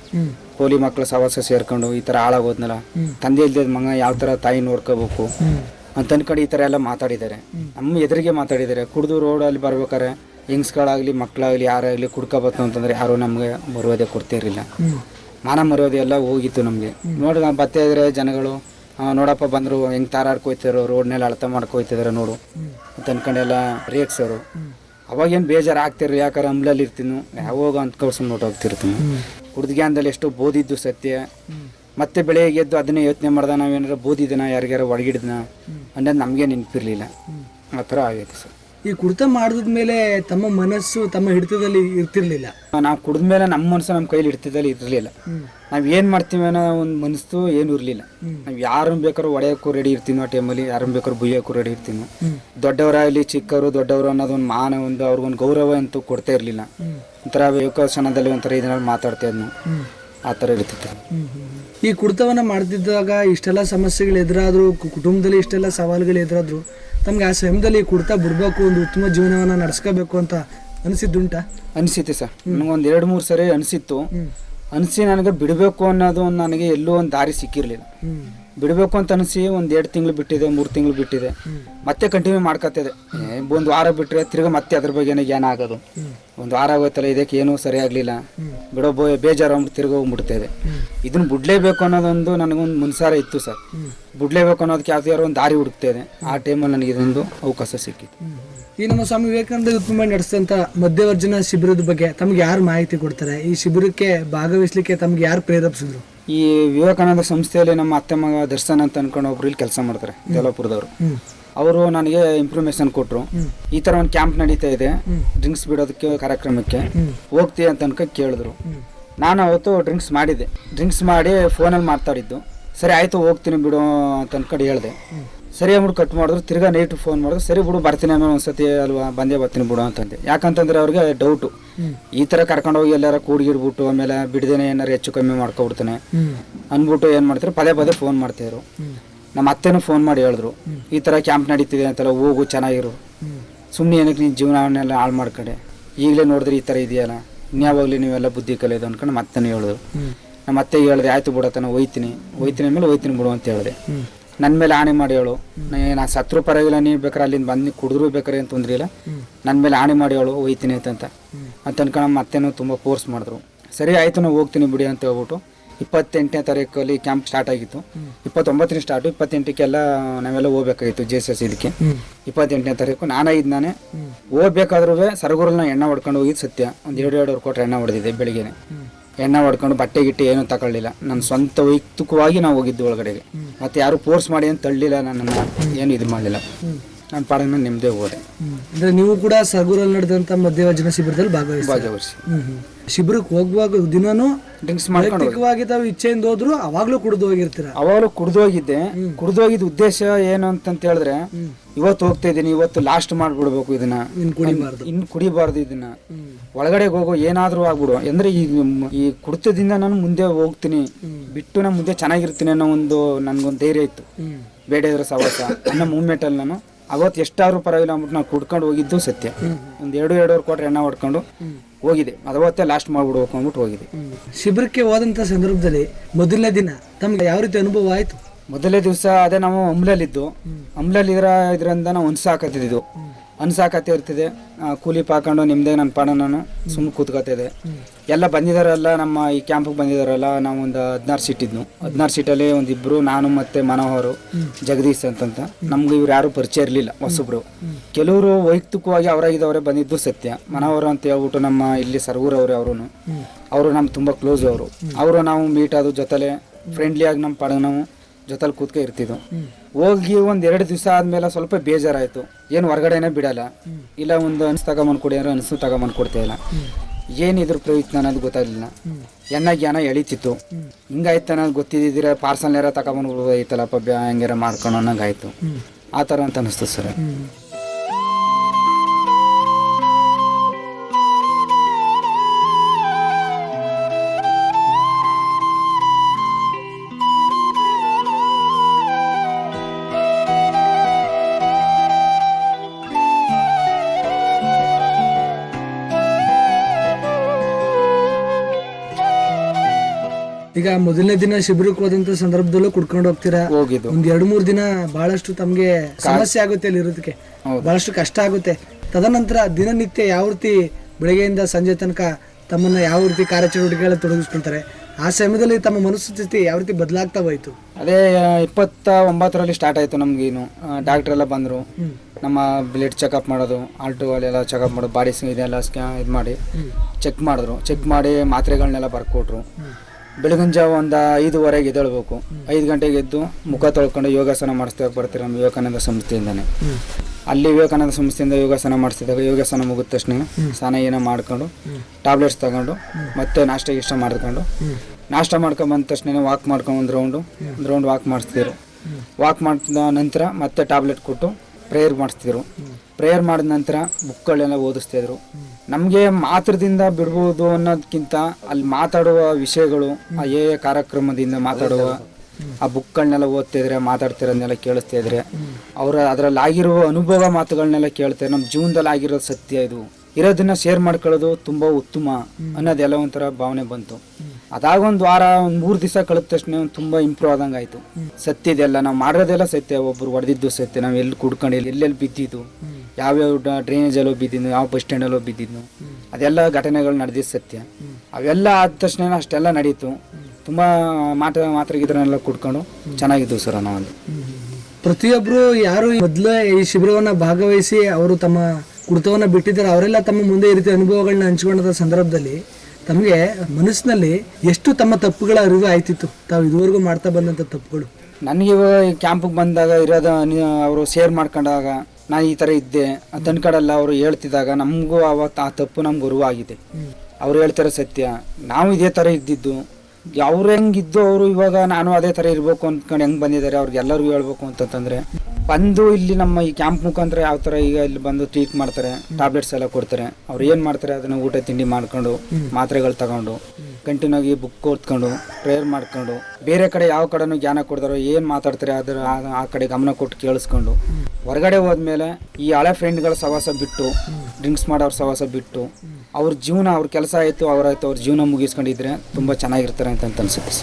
ಕೋಲಿ ಮಕ್ಕಳು ಸವಾಸ ಸೇರ್ಕೊಂಡು ಈ ಥರ ಹಾಳಾಗೋದ್ನಲ್ಲ. ತಂದೆ ಇಲ್ದ ಮಗ ಯಾವ ಥರ ತಾಯಿ ನೋಡ್ಕೋಬೇಕು? ಅಂತ ಅನ್ಕೊಂಡು ಈ ಥರ ಎಲ್ಲ ಮಾತಾಡಿದ್ದಾರೆ. ನಮ್ಮ ಎದುರಿಗೆ ಮಾತಾಡಿದ್ದಾರೆ. ಕುಡಿದು ರೋಡಲ್ಲಿ ಬರ್ಬೇಕಾರೆ ಹೆಂಗ್ಸ್ಗಳಾಗಲಿ ಮಕ್ಕಳಾಗಲಿ ಯಾರಾಗಲಿ ಕುಡ್ಕೋಬೇಕು ಅಂತಂದ್ರೆ ಯಾರೂ ನಮಗೆ ಮರ್ಯಾದೆ ಕೊಡ್ತಿರಲಿಲ್ಲ ಮಾನ ಮರ್ಯಾದೆ ಎಲ್ಲ ಹೋಗಿತ್ತು ನಮಗೆ. ನೋಡಿ ನಾವು ಬರ್ತಾ ಇದ್ರೆ ಜನಗಳು ಆ, ನೋಡಪ್ಪ ಬಂದರು ಹೆಂಗೆ ತಾರಾಡ್ಕೋಯ್ತಾರೋ ರೋಡ್ನೆಲ್ಲ ಅಳತ ಮಾಡ್ಕೋಯ್ತಿದಾರೆ ನೋಡು. ಅಂತ ಅನ್ಕೊಂಡೆಲ್ಲ ರೇಗ್ಸೋರು ಅವಾಗೇನು ಬೇಜಾರು ಆಗ್ತಿರ್ರಿ ಯಾಕಾರ ಅಂಬ್ಲಲ್ಲಿ ಇರ್ತೀನಿ. ಯಾವಾಗ ಅಂದ್ಕೊಳ್ಸ್ಕೊಂಡು ನೋಟೋಗ್ತಿರ್ತೀನಿ ಹುಡುಗ್ಯಾಂದಲ್ಲಿ ಎಷ್ಟು ಬೋದಿದ್ದು ಸತ್ಯ. ಮತ್ತೆ ಬೆಳೆಗೆ ಎದ್ದು ಅದನ್ನೇ ಯೋಚನೆ ಮಾಡ್ದ ನಾವೇನಾರ ಬೋದಿದ್ದನ ಯಾರಿಗಾರ ಒಳಗಿಡ್ದನ ಅನ್ನೋದು ನಮಗೆ ನೆನಪಿರಲಿಲ್ಲ. ಆ ಥರ ಆಗೈತೆ ಸರ್. ಈ ಕುಡಿತ ಮಾಡಿದ್ಮೇಲೆ ತಮ್ಮ ಮನಸ್ಸು ತಮ್ಮ ಹಿಡಿತದಲ್ಲಿ ಇರ್ತಿರ್ಲಿಲ್ಲ. ನಾವು ಕುಡಿದ್ಮೇಲೆ ನಮ್ಮ ಮನಸ್ಸು ನಮ್ಮ ಕೈಲಿ ಹಿಡಿತದಲ್ಲಿ ಇರಲಿಲ್ಲ. ನಾವು ಏನು ಮಾಡ್ತೀವಿ ಅನ್ನೋ ಒಂದು ಮನಸ್ಸು ಏನು ಇರಲಿಲ್ಲ. ನಾವು ಯಾರನ್ನ ಬೇಕಾದ್ರೂ ಒಡೆಯೋಕ್ಕೂ ರೆಡಿ ಇರ್ತೀವಿ ಆ ಟೈಮಲ್ಲಿ ಯಾರನ್ನ ಬೇಕಾದ್ರೂ ಬುಯ್ಯೋಕ್ಕೂ ರೆಡಿ ಇರ್ತೀವಿ ದೊಡ್ಡವರಾಗಲಿ ಚಿಕ್ಕವರು ದೊಡ್ಡವರು ಅನ್ನೋದೊಂದು ಮಾನ ಒಂದು ಅವ್ರಿಗೊಂದು ಗೌರವ ಅಂತೂ ಕೊಡ್ತಾ ಇರಲಿಲ್ಲ. ಒಂಥರ ಯೋಗಾಸನದಲ್ಲಿ ಒಂಥರ ಇದರಲ್ಲಿ ಮಾತಾಡ್ತಾ ಇದ್ನು. ಆ ಥರ ಇರ್ತಿತ್ತು. ಈ ಕುಡಿತವನ್ನ ಮಾಡ್ತಿದ್ದಾಗ ಇಷ್ಟೆಲ್ಲ ಸಮಸ್ಯೆಗಳು ಎದುರಾದ್ರು ಕುಟುಂಬದಲ್ಲಿ ಇಷ್ಟೆಲ್ಲ ಸವಾಲುಗಳು ಎದುರಾದ್ರು ತಮ್ಗೆ ಆ ಸ್ವಯಂದಲ್ಲಿ ಕುಡ್ತಾ ಬಿಡ್ಬೇಕು ಒಂದು ಉತ್ತಮ ಜೀವನವನ್ನ ನಡೆಸ್ಕೋಬೇಕು ಅಂತ ಅನಿಸಿದ್ದುಂಟ? ಅನಿಸಿತ್ತು ಸರ್. ನನಗೊಂದು ಎರಡು ಮೂರು ಸರಿ ಅನಿಸಿತ್ತು. ಅನಿಸಿ ನನಗೆ ಬಿಡಬೇಕು ಅನ್ನೋದು ಒಂದು ನನಗೆ ಎಲ್ಲೂ ಒಂದು ದಾರಿ ಸಿಕ್ಕಿರಲಿಲ್ಲ. ಬಿಡಬೇಕು ಅಂತ ಅನಿಸಿ ಒಂದು ಎರಡು ತಿಂಗಳು ಬಿಟ್ಟಿದೆ, ಮೂರು ತಿಂಗಳು ಬಿಟ್ಟಿದೆ. ಮತ್ತೆ ಕಂಟಿನ್ಯೂ ಮಾಡ್ಕತ್ತಿದೆ ಒಂದು ವಾರ ಬಿಟ್ಟರೆ ತಿರ್ಗಾ ಮತ್ತೆ ಅದ್ರ ಬಗ್ಗೆ ಏನಾಗೋದು ಒಂದು ವಾರ ಆಗೋತ್ತಲ್ಲ ಇದಕ್ಕೆ ಏನೂ ಸರಿ ಆಗಲಿಲ್ಲ. ಬಿಡೋ ಬೋ, ಬೇಜಾರು ತಿರ್ಗಾ ಹೋಗ್ಬಿಡ್ತಿದೆ ಇದನ್ನ ಬಿಡ್ಲೇಬೇಕು ಅನ್ನೋದೊಂದು ನನಗೊಂದು ಮುನ್ಸಾರ ಇತ್ತು ಸರ್. ಬಿಡ್ಲೇಬೇಕು ಅನ್ನೋದಕ್ಕೆ ಯಾವ್ದಾದ್ರು ಒಂದು ದಾರಿ ಹುಡುಕ್ತೇನೆ ಇದೆ. ಆ ಟೈಮಲ್ಲಿ ನನಗೆ ಇದೊಂದು ಅವಕಾಶ ಸಿಕ್ಕಿತ್ತು. ಈ ನಮ್ಮ ಸ್ವಾಮಿ ವಿವೇಕಾನಂದ ಯೂತ್ ನಡೆಸಿದಂಥ ಮಧ್ಯವರ್ಜನ ಶಿಬಿರದ ಬಗ್ಗೆ ತಮ್ಗೆ ಯಾರು ಮಾಹಿತಿ ಕೊಡ್ತಾರೆ? ಈ ಶಿಬಿರಕ್ಕೆ ಭಾಗವಹಿಸ್ಲಿಕ್ಕೆ ತಮ್ಗೆ ಯಾರು ಪ್ರೇರೇಪಿಸಿದ್ರು? ಈ ವಿವೇಕಾನಂದ ಸಂಸ್ಥೆಯಲ್ಲಿ ನಮ್ಮ ಅತ್ತೆ ಮಗ ದರ್ಶನ್ ಅಂತ ಅನ್ಕೊಂಡು ಒಬ್ರು ಇಲ್ಲಿ ಕೆಲಸ ಮಾಡ್ತಾರೆ ದೇವಲಾಪುರದವರು. ಅವರು ನನಗೆ ಇನ್ಫಾರ್ಮೇಶನ್ ಕೊಟ್ಟರು ಈ ಥರ ಒಂದು ಕ್ಯಾಂಪ್ ನಡೀತಾ ಇದೆ. ಡ್ರಿಂಕ್ಸ್ ಬಿಡೋದಕ್ಕೆ ಕಾರ್ಯಕ್ರಮಕ್ಕೆ. ಹೋಗ್ತೀಯ ಅಂತ ಅನ್ಕೊ ಕೇಳಿದ್ರು. ನಾನು ಅವತ್ತು ಡ್ರಿಂಕ್ಸ್ ಮಾಡಿದ್ದೆ. ಡ್ರಿಂಕ್ಸ್ ಮಾಡಿ ಫೋನಲ್ಲಿ ಮಾತಾಡಿದ್ದು. ಸರಿ ಆಯಿತು ಹೋಗ್ತೀನಿ ಬಿಡು ಅಂತ ಅನ್ಕೊಂಡು ಹೇಳಿದೆ. ಸರಿ ಅಂದ್ಬಿಟ್ಟು ಕಟ್ ಮಾಡಿದ್ರು ತಿರ್ಗಾ ನೈಟ್ ಫೋನ್ ಮಾಡಿದ್ರು ಸರಿ ಬಿಡು ಬರ್ತೀನಿ ಆಮೇಲೆ ಒಂದ್ಸತಿ ಅಲ್ವಾ ಬಂದೇ ಬರ್ತೀನಿ ಬಿಡು ಅಂತಂದೆ. ಯಾಕಂತಂದ್ರೆ ಅವ್ರಿಗೆ ಡೌಟು ಈ ಥರ ಕರ್ಕೊಂಡು ಹೋಗಿ ಎಲ್ಲಾರ ಕೂಡಿಗಿಡ್ಬಿಟ್ಟು ಆಮೇಲೆ ಬಿಡದೇನೆ ಏನಾರು ಹೆಚ್ಚು ಕಮ್ಮಿ ಮಾಡ್ಕೊಬಿಡ್ತಾನೆ. ಅಂದ್ಬಿಟ್ಟು ಏನು ಮಾಡ್ತಾರೆ ಪದೇ ಪದೇ ಫೋನ್ ಮಾಡ್ತಿದ್ರು. ನಮ್ಮ ಅತ್ತೆನೂ ಫೋನ್ ಮಾಡಿ ಹೇಳಿದ್ರು ಈ ಥರ ಕ್ಯಾಂಪ್ ನಡೀತಿದೆ ಅಂತೆಲ್ಲ ಹೋಗು ಚೆನ್ನಾಗಿರು. ಸುಮ್ಮನೆ ಏನಕ್ಕೆ ನೀನು ಜೀವನವನ್ನೆಲ್ಲ ಹಾಳು ಮಾಡ್ಕೊಂಡೆ. ಈಗಲೇ ನೋಡಿದ್ರೆ ಈ ಥರ ಇದೆಯಲ್ಲ. ಇನ್ಯಾವಾಗಲೂ ನೀವೆಲ್ಲ ಬುದ್ಧಿ ಕಲಿಯೋದು ಅನ್ಕೊಂಡು ನಮ್ಮ ಅತ್ತೆನೂ ಹೇಳಿದ್ರು. ನಮ್ಮ ಅತ್ತೆ ಹೇಳಿದೆ ಆಯ್ತು ಬಿಡತ್ತಾನ ಹೋಯ್ತೀನಿ. ಹೋಯ್ತೀನಿ ಮೇಲೆ ಹೋಯ್ತೀನಿ ಬಿಡು ಅಂತ ಹೇಳಿದೆ. ನನ್ನ ಮೇಲೆ ಆಣೆ ಮಾಡಿ ಹೇಳು ನಾ ಸತ್ರು ಪರವಾಗಿಲ್ಲ ನೀವು ಬೇಕಾರೆ ಅಲ್ಲಿಂದ ಬಂದು ಕುಡಿದ್ರು ಬೇಕಾರೆ ಏನು ತೊಂದರೆ ಇಲ್ಲ. ನನ್ನ ಮೇಲೆ ಆಣೆ ಮಾಡಿ ಹೇಳು ಹೋಯ್ತೀನಿ ಅಂತ ಅಂತ. ಅನ್ಕೊಂಡು ನಮ್ಮ ಅತ್ತೆನೂ ತುಂಬ ಫೋರ್ಸ್ ಮಾಡಿದ್ರು. ಸರಿ ಆಯಿತು ನಾವು ಹೋಗ್ತೀನಿ ಬಿಡಿ ಅಂತ ಹೇಳ್ಬಿಟ್ಟು ಇಪ್ಪತ್ತೆಂಟನೇ ತಾರೀಕಲ್ಲಿ ಕ್ಯಾಂಪ್ ಸ್ಟಾರ್ಟ್ ಆಗಿತ್ತು. ಇಪ್ಪತ್ತೊಂಬತ್ತನೇ ಸ್ಟಾರ್ಟು ಇಪ್ಪತ್ತೆಂಟಕ್ಕೆಲ್ಲ ನಾವೆಲ್ಲ ಹೋಗ್ಬೇಕಾಗಿತ್ತು ಜೆ ಎಸ್ ಎಸ್ ಇದಕ್ಕೆ ಇಪ್ಪತ್ತೆಂಟನೇ ತಾರೀಕು ನಾನೇ ಇದ್ದು ನಾನೇ. ಹೋಗ್ಬೇಕಾದ್ರೂ ಸರಗುರಲ್ನ ಎಣ್ಣೆ ಹೊಡ್ಕೊಂಡು ಹೋಗಿದ್ದು ಸತ್ಯ. ಒಂದು ಎರಡು ಎರಡುವರೆ ಕೊಟ್ರೆ ಎಣ್ಣೆ ಹೊಡೆದಿದೆ ಬೆಳಿಗ್ಗೆನೆ. ಎಣ್ಣೆ ಹೊಡ್ಕೊಂಡು ಬಟ್ಟೆ ಗಿಟ್ಟೆ ಏನೂ ತಗೊಳ್ಳಿಲ್ಲ. ನನ್ನ ಸ್ವಂತ ವೈಯಕ್ತಿಕವಾಗಿ ನಾವು ಹೋಗಿದ್ದು ಒಳಗಡೆಗೆ. ಮತ್ತೆ ಯಾರು ಫೋರ್ಸ್ ಮಾಡಿ ಅಂತ ತಳ್ಳಿಲ್ಲ ನನ್ನ ಏನು ಇದು ಮಾಡಲಿಲ್ಲ. ನನ್ನ ಪಾಡನ ನಾನು ನಿಮ್ಮದೇ ಹೋದೆ. ಅಂದ್ರೆ ನೀವು ಕೂಡ ಸಗೂರಲ್ಲಿ ನಡೆದಂತ ಮಧ್ಯವರ್ಜನ ಶಿಬಿರದಲ್ಲಿ ಭಾಗವಹಿಸಿ ಭಾಗವಹಿಸಿ ಶಿಬಿರಕ್ಕೆ ಹೋಗುವಾಗ ದಿನಾನು ಡ್ರಿಂಕ್ಸ್ ಮಾಡ್ಕೊಂಡು ತಾವು ಇಚ್ಛೆಯಿಂದ ಹೋದ್ರು ಅವಾಗ್ಲೂ ಕುಡಿದು ಹೋಗಿರ್ತೀರ? ಅವಾಗಲೂ ಕುಡಿದು ಕುಡ್ದೋಗಿದ್ದ ಉದ್ದೇಶ ಏನು ಅಂತ ಹೇಳಿದ್ರೆ ಇವತ್ತು ಹೋಗ್ತಾ ಇದ್ದೀನಿ ಇವತ್ತು ಲಾಸ್ಟ್ ಮಾಡ್ಬಿಡ್ಬೇಕು ಇದನ್ನ. ಇನ್ ಕುಡಿಬಾರ್ದು. ಇನ್ನು ಕುಡಿಬಾರ್ದು ಇದನ್ನ. ಒಳಗಡೆ ಹೋಗೋ ಏನಾದರೂ ಆಗ್ಬಿಡು. ಅಂದ್ರೆ ಈ ಈ ಕುಡಿತದಿಂದ ನಾನು ಮುಂದೆ ಹೋಗ್ತೀನಿ. ಬಿಟ್ಟು ನಾನು ಮುಂದೆ ಚೆನ್ನಾಗಿರ್ತೀನಿ ಅನ್ನೋ ಒಂದು ನನ್ಗೊಂದು ಧೈರ್ಯ ಇತ್ತು. ಬೇಡ ಇದ್ರೆ ಸವಾಸ ಅನ್ನೋ ಮೂಮೆಂಟ್ ಅಲ್ಲಿ ನಾನು. ಅವತ್ತು ಎಷ್ಟಾದ್ರೂ ಪರವಾಗಿಲ್ಲ ಅಂದ್ಬಿಟ್ಟು ನಾನು ಕುಡ್ಕೊಂಡು ಹೋಗಿದ್ದು ಸತ್ಯ. ಒಂದು ಎರಡು ಎರಡೂವರೆ ಕೊಟ್ರೆ ಎಣ್ಣೆ ಹೊಡ್ಕೊಂಡು ಹೋಗಿದೆ. ಅದವತ್ತೇ ಲಾಸ್ಟ್ ಮಾಡ್ಬಿಡ್ಬೇಕು ಅಂದ್ಬಿಟ್ಟು ಹೋಗಿದೆ. ಶಿಬಿರಕ್ಕೆ ಹೋದಂತ ಸಂದರ್ಭದಲ್ಲಿ ಮೊದಲನೇ ದಿನ ತಮ್ಗೆ ಯಾವ ರೀತಿ ಅನುಭವ ಆಯ್ತು? ಮೊದಲನೇ ದಿವಸ ಅದೇ ನಾವು ಅಂಬ್ಲಲ್ಲಿದ್ದು. ಅಂಬ್ಲಲ್ಲಿ ಇದ್ರ ಇದರಿಂದ ನಾವು ಅನ್ಸಾಕತ್ತಿದ್ದು ಅನ್ಸಾಕತ್ತೆ ಇರ್ತಿದೆ ಕೂಲಿ ಪಾಕೊಂಡು ನಿಮ್ದೇ ನನ್ನ ಪಾಡ ನಾನು ಸುಮ್ಮನೆ ಕೂತ್ಕೋತಿದ್ದೆ ಎಲ್ಲ ಬಂದಿದಾರಲ್ಲ ನಮ್ಮ ಈ ಕ್ಯಾಂಪಿಗೆ ಬಂದಿದಾರಲ್ಲ ನಾವು ಒಂದು ಹದಿನಾರು ಸೀಟ್ ಇದ್ನು ಹದಿನಾರು ಸೀಟಲ್ಲಿ ಒಂದಿಬ್ರು ನಾನು ಮತ್ತೆ ಮನೋಹರು ಜಗದೀಶ್ ಅಂತಂತ. ನಮ್ಗೆ ಇವ್ರು ಯಾರು ಪರಿಚಯ ಇರಲಿಲ್ಲ ಹೊಸಬ್ರು. ಕೆಲವರು ವೈಯಕ್ತಿಕವಾಗಿ ಅವರಾಗಿದ್ದವರೇ ಬಂದಿದ್ದು ಸತ್ಯ. ಮನೋಹರು ಅಂತ ಹೇಳ್ಬಿಟ್ಟು ನಮ್ಮ ಇಲ್ಲಿ ಸರ್ಗೂರವ್ರೆ ಅವರು ಅವರು ನಮ್ಗೆ ತುಂಬ ಕ್ಲೋಸ್ ಅವರು. ಅವರು ನಾವು ಮೀಟ್ ಆದ ಜೊತೆಲೆ ಫ್ರೆಂಡ್ಲಿಯಾಗಿ ನಮ್ಮ ಪಾಡ ನಾವು ಜೊತೆಲಿ ಕೂತ್ಕೊ ಇರ್ತಿದ್ವು. ಹೋಗಿ ಒಂದ್ ಎರಡು ದಿವಸ ಆದ್ಮೇಲೆ ಸ್ವಲ್ಪ ಬೇಜಾರಾಯ್ತು. ಏನು ಹೊರಗಡೆನೆ ಬಿಡಲ್ಲ. ಇಲ್ಲ ಒಂದು ಅನ್ಸ್ ತಗೊಂಬಂದ್ ಕೊಡಿ ಅಂದ್ರೆ ಅನ್ಸು ತಗೊಂಬಂದ್ ಕೊಡ್ತಾ ಇಲ್ಲ. ಏನ್ ಇದ್ರ ಪ್ರಯತ್ನ ಅನ್ನೋದು ಗೊತ್ತಾಗ್ಲಿಲ್ಲ. ಎಣ್ಣ ಜ್ಞಾನ ಎಳಿತಿತ್ತು. ಹಿಂಗಾಯ್ತು ಅನ್ನೋದು ಗೊತ್ತಿದ್ದಿದ್ರೆ ಪಾರ್ಸಲ್ನಾರ ಐತಲ್ಲಪ್ಪ ಬ್ಯಾ ಹೆಂಗಾರ ಮಾಡ್ಕೊಂಡು ಅನ್ನಂಗಾಯ್ತು ಆ ಥರ ಅಂತ ಅನಿಸ್ತು ಸರ್. ಈಗ ಮೊದಲನೇ ದಿನ ಶಿಬಿರಕ್ಕೆ ಹೋದಂತ ಸಂದರ್ಭದಲ್ಲೂ ಕುಡ್ಕೊಂಡು ಹೋಗ್ತೀರಾ? ಹೋಗಿದ್ದು. ಒಂದ್ ಎರಡ್ ಮೂರ್ ದಿನ ಬಹಳಷ್ಟು ತಮ್ಗೆ ಸಮಸ್ಯೆ ಆಗುತ್ತೆ ಅಲ್ಲಿ ಇರೋದಕ್ಕೆ. ಬಹಳಷ್ಟು ಕಷ್ಟ ಆಗುತ್ತೆ. ತದನಂತರ ದಿನನಿತ್ಯ ಯಾವ ರೀತಿ ಬೆಳಗ್ಗೆಯಿಂದ ಸಂಜೆ ತನಕ ತಮ್ಮನ್ನ ಯಾವ ರೀತಿ ಕಾರ್ಯಚಟುವಟಿಕೆಗಳಲ್ಲಿ ತೊಡಗಿಸ್ಕೊಂತಾರೆ? ಆ ಸಮಯದಲ್ಲಿ ತಮ್ಮ ಮನಸ್ಥಿತಿ ಯಾವ ರೀತಿ ಬದಲಾಗ್ತಾ ಹೋಯ್ತು? ಅದೇ ಇಪ್ಪತ್ತ ಒಂಬತ್ತರಲ್ಲಿ ಸ್ಟಾರ್ಟ್ ಆಯ್ತು ನಮ್ಗೇನು ಡಾಕ್ಟರ್ ಎಲ್ಲ ಬಂದರು. ನಮ್ಮ ಬ್ಲಡ್ ಚೆಕಪ್ ಮಾಡೋದು ಆಲ್ಟು ಅಲ್ಲೆಲ್ಲ ಚೆಕಪ್ ಮಾಡೋದು ಬಾಡಿ ಇದೆಲ್ಲ ಸ್ಕ್ಯಾ ಇದು ಮಾಡಿ ಚೆಕ್ ಮಾಡಿದ್ರು. ಚೆಕ್ ಮಾಡಿ ಮಾತ್ರೆಗಳನ್ನೆಲ್ಲ ಬರ್ಕೊಟ್ರು. ಬೆಳಗಿನ ಜಾವ ಒಂದು ಐದುವರೆಗೆ ಎದ್ದೇಳ್ಬೇಕು. ಐದು ಗಂಟೆಗೆ ಎದ್ದು ಮುಖ ತೊಳ್ಕೊಂಡು ಯೋಗಾಸನ ಮಾಡಿಸ್ತಾ ಬರ್ತೀರ ನಮ್ಮ ವಿವೇಕಾನಂದ ಸಂಸ್ಥೆಯಿಂದನೇ. ಅಲ್ಲಿ ವಿವೇಕಾನಂದ ಸಂಸ್ಥೆಯಿಂದ ಯೋಗಾಸನ ಮಾಡಿಸಿದಾಗ ಯೋಗಾಸನ ಮುಗಿದ ತಕ್ಷಣ ಸ್ನಾನ ಏನೋ ಮಾಡ್ಕೊಂಡು ಟ್ಯಾಬ್ಲೆಟ್ಸ್ ತಗೊಂಡು ಮತ್ತೆ ನಾಷ್ಟ ಇಷ್ಟ ಮಾಡ್ಕೊಂಡು ನಾಷ್ಟ ಮಾಡ್ಕೊಂಡು ಬಂದ ತಕ್ಷಣ ವಾಕ್ ಮಾಡ್ಕೊಂಡು ಒಂದು ರೌಂಡು ಒಂದು ರೌಂಡ್ ವಾಕ್ ಮಾಡಿಸ್ತಿದ್ರು. ವಾಕ್ ಮಾಡಿದ ನಂತರ ಮತ್ತೆ ಟ್ಯಾಬ್ಲೆಟ್ ಕೊಟ್ಟು ಪ್ರೇಯರ್ ಮಾಡಿಸ್ತಿದ್ರು. ಪ್ರೇಯರ್ ಮಾಡಿದ ನಂತರ ಬುಕ್ಗಳೆಲ್ಲ ಓದಿಸ್ತಿದ್ರು. ನಮಗೆ ಮಾತ್ರದಿಂದ ಬಿಡ್ಬೋದು ಅನ್ನೋದಕ್ಕಿಂತ ಅಲ್ಲಿ ಮಾತಾಡುವ ವಿಷಯಗಳು, ಆ ಏ ಕಾರ್ಯಕ್ರಮದಿಂದ ಮಾತಾಡುವ, ಆ ಬುಕ್ಗಳನ್ನೆಲ್ಲ ಓದ್ತಿದ್ರೆ ಮಾತಾಡ್ತಿರೋದನ್ನೆಲ್ಲ ಕೇಳಿಸ್ತಾ ಇದ್ರೆ, ಅವರ ಅದರಲ್ಲಿ ಆಗಿರುವ ಅನುಭವ ಮಾತುಗಳನ್ನೆಲ್ಲ ಕೇಳ್ತಾರೆ ನಮ್ಮ ಜೀವನದಲ್ಲಿ ಆಗಿರೋ ಸತ್ಯ ಇದು. ಇರೋದನ್ನ ಶೇರ್ ಮಾಡ್ಕೊಳ್ಳೋದು ತುಂಬ ಉತ್ತಮ ಅನ್ನೋದೆಲ್ಲ ಒಂಥರ ಭಾವನೆ ಬಂತು. ಅದಾಗ ಒಂದು ವಾರ, ಒಂದು ಮೂರು ದಿವಸ ಕಳೆದ ತಕ್ಷಣ ತುಂಬ ಇಂಪ್ರೂವ್ ಆದಂಗೆ ಆಯಿತು. ಸತ್ತಿದೆಲ್ಲ ನಾವು ಮಾಡೋದೆಲ್ಲ ಸತ್ಯ, ಒಬ್ರು ಹೊಡೆದಿದ್ದು ಸತ್ಯ, ನಾವು ಎಲ್ಲಿ ಕುಡ್ಕೊಂಡು ಎಲ್ಲೆಲ್ಲಿ ಬಿದ್ದಿದ್ದು. ಯಾವ್ಯಾವ ಡ್ರೈನೇಜಲ್ಲೋ ಬಿದ್ದಿದ್ದು ಯಾವ ಬಸ್ ಸ್ಟ್ಯಾಂಡಲ್ಲೋ ಬಿದ್ದಿದ್ನು ಅದೆಲ್ಲ ಘಟನೆಗಳು ನಡೆದಿದ್ದು ಸತ್ಯ. ಅವೆಲ್ಲ ಆದ ತಕ್ಷಣ ಅಷ್ಟೆಲ್ಲ ನಡೀತು. ತುಂಬ ಮಾತ್ರ ಮಾತ್ರ ಇದನ್ನೆಲ್ಲ ಕುಡ್ಕೊಂಡು ಚೆನ್ನಾಗಿದ್ದು ಸರ್ ನಾವಲ್ಲಿ ಪ್ರತಿಯೊಬ್ಬರು ಯಾರು ಮೊದಲೇ ಈ ಶಿಬಿರವನ್ನು ಭಾಗವಹಿಸಿ ಅವರು ತಮ್ಮ ಕುಡಿತವನ್ನ ಬಿಟ್ಟಿದ್ದಾರೆ ಅವರೆಲ್ಲ ತಮ್ಮ ಮುಂದೆ ಈ ರೀತಿ ಅನುಭವಗಳನ್ನ ಹಂಚಿಕೊಂಡ ಸಂದರ್ಭದಲ್ಲಿ ತಮಗೆ ಮನಸ್ಸಿನಲ್ಲಿ ಎಷ್ಟು ತಮ್ಮ ತಪ್ಪುಗಳ ಅರಿವು ಆಯ್ತಿತ್ತು? ತಾವು ಇದುವರೆಗೂ ಮಾಡ್ತಾ ಬಂದಂತ ತಪ್ಪುಗಳು. ನನಗೆ ಕ್ಯಾಂಪಿಗೆ ಬಂದಾಗ ಇರೋದ ಅವರು ಶೇರ್ ಮಾಡ್ಕೊಂಡಾಗ ನಾನು ಈ ಥರ ಇದ್ದೆ. ಅದನ್ಕಡೆಲ್ಲ ಅವರು ಹೇಳ್ತಿದ್ದಾಗ ನಮಗೂ ಅವತ್ತು ಆ ತಪ್ಪು ನಮ್ಗೆ ಗುರುವಾಗಿದೆ. ಅವ್ರು ಹೇಳ್ತಾರೆ ಸತ್ಯ. ನಾವು ಇದೇ ಥರ ಇದ್ದಿದ್ದು. ಅವ್ರು ಹೆಂಗಿದ್ದು ಅವರು ಇವಾಗ ನಾನು ಅದೇ ಥರ ಇರಬೇಕು ಅಂದ್ಕೊಂಡು ಹೆಂಗೆ ಬಂದಿದ್ದಾರೆ ಅವ್ರಿಗೆ ಎಲ್ಲರಿಗೂ ಹೇಳ್ಬೇಕು ಅಂತಂತಂದರೆ ಬಂದು ಇಲ್ಲಿ ನಮ್ಮ ಈ ಕ್ಯಾಂಪ್ ಮುಖಾಂತರ ಯಾವ ಥರ ಈಗ ಇಲ್ಲಿ ಬಂದು ಟ್ರೀಟ್ ಮಾಡ್ತಾರೆ ಟ್ಯಾಬ್ಲೆಟ್ಸ್ ಎಲ್ಲ ಕೊಡ್ತಾರೆ. ಅವ್ರು ಏನು ಮಾಡ್ತಾರೆ? ಅದನ್ನು ಊಟ ತಿಂಡಿ ಮಾಡ್ಕೊಂಡು ಮಾತ್ರೆಗಳು ತಗೊಂಡು. ಕಂಟಿನ್ಯೂ ಆಗಿ ಬುಕ್ ಓದ್ಕೊಂಡು ಪ್ರೇಯರ್ ಮಾಡ್ಕೊಂಡು, ಬೇರೆ ಕಡೆ ಯಾವ ಕಡೆನೂ ಜ್ಞಾನ ಕೊಡ್ತಾರೋ ಏನು ಮಾತಾಡ್ತಾರೆ ಅದರ ಆ- ಕಡೆ ಗಮನ ಕೊಟ್ಟು ಕೇಳಿಸ್ಕೊಂಡು, ಹೊರಗಡೆ ಹೋದ್ಮೇಲೆ ಈ ಹಳೆ ಫ್ರೆಂಡ್ಗಳ ಸವಾಸ ಬಿಟ್ಟು ಡ್ರಿಂಕ್ಸ್ ಮಾಡೋರ ಸವಾಸ ಬಿಟ್ಟು, ಅವ್ರ ಜೀವನ, ಅವ್ರ ಕೆಲಸ ಆಯಿತು ಅವರಾಯ್ತು ಅವ್ರ ಜೀವನ ಮುಗಿಸ್ಕೊಂಡಿದ್ರೆ ತುಂಬ ಚೆನ್ನಾಗಿರ್ತಾರೆ ಅಂತ ಅಂತ ಅನ್ಸುತ್ತೆ.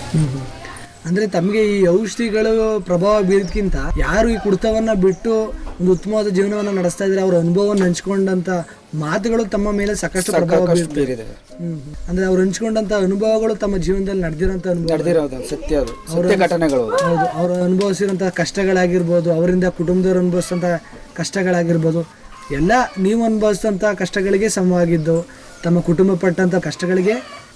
ಅಂದ್ರೆ ತಮಗೆ ಈ ಔಷಧಿಗಳು ಪ್ರಭಾವ ಬೀರೋದ್ಕಿಂತ ಯಾರು ಈ ಕುಡಿತವನ್ನ ಬಿಟ್ಟು ಒಂದು ಉತ್ತಮವಾದ ಜೀವನವನ್ನ ನಡೆಸ್ತಾ ಇದ್ರೆ ಅವ್ರ ಅನುಭವವನ್ನು ಹಂಚ್ಕೊಂಡಂತ ಮಾತುಗಳು ತಮ್ಮ ಮೇಲೆ ಸಾಕಷ್ಟು ಪ್ರಭಾವ ಬೇರಿದೆ. ಅಂದ್ರೆ ಅವ್ರು ಹಂಚ್ಕೊಂಡಂತ ಅನುಭವಗಳು ತಮ್ಮ ಜೀವನದಲ್ಲಿ ನಡೆದಿರೋಂಥ ಅನುಭವ ನಡೆದಿರೋದು ಸತ್ಯ ಅದು ಸತ್ಯ ಘಟನೆಗಳು ಅದು. ಹೌದು ಅವರು ಅನುಭವಿಸಿರೋಂಥ ಕಷ್ಟಗಳಾಗಿರ್ಬೋದು ಅವರಿಂದ ಕುಟುಂಬದವ್ರು ಅನುಭವಿಸಿದಂಥ ಕಷ್ಟಗಳಾಗಿರ್ಬೋದು ಎಲ್ಲ ನೀವು ಅನುಭವಿಸಿದಂಥ ಕಷ್ಟಗಳಿಗೆ ಸಮವಾಗಿದ್ದು ತಮ್ಮ ಕುಟುಂಬ ಪಟ್ಟಂತ ಕಷ್ಟಗಳಿಗೆ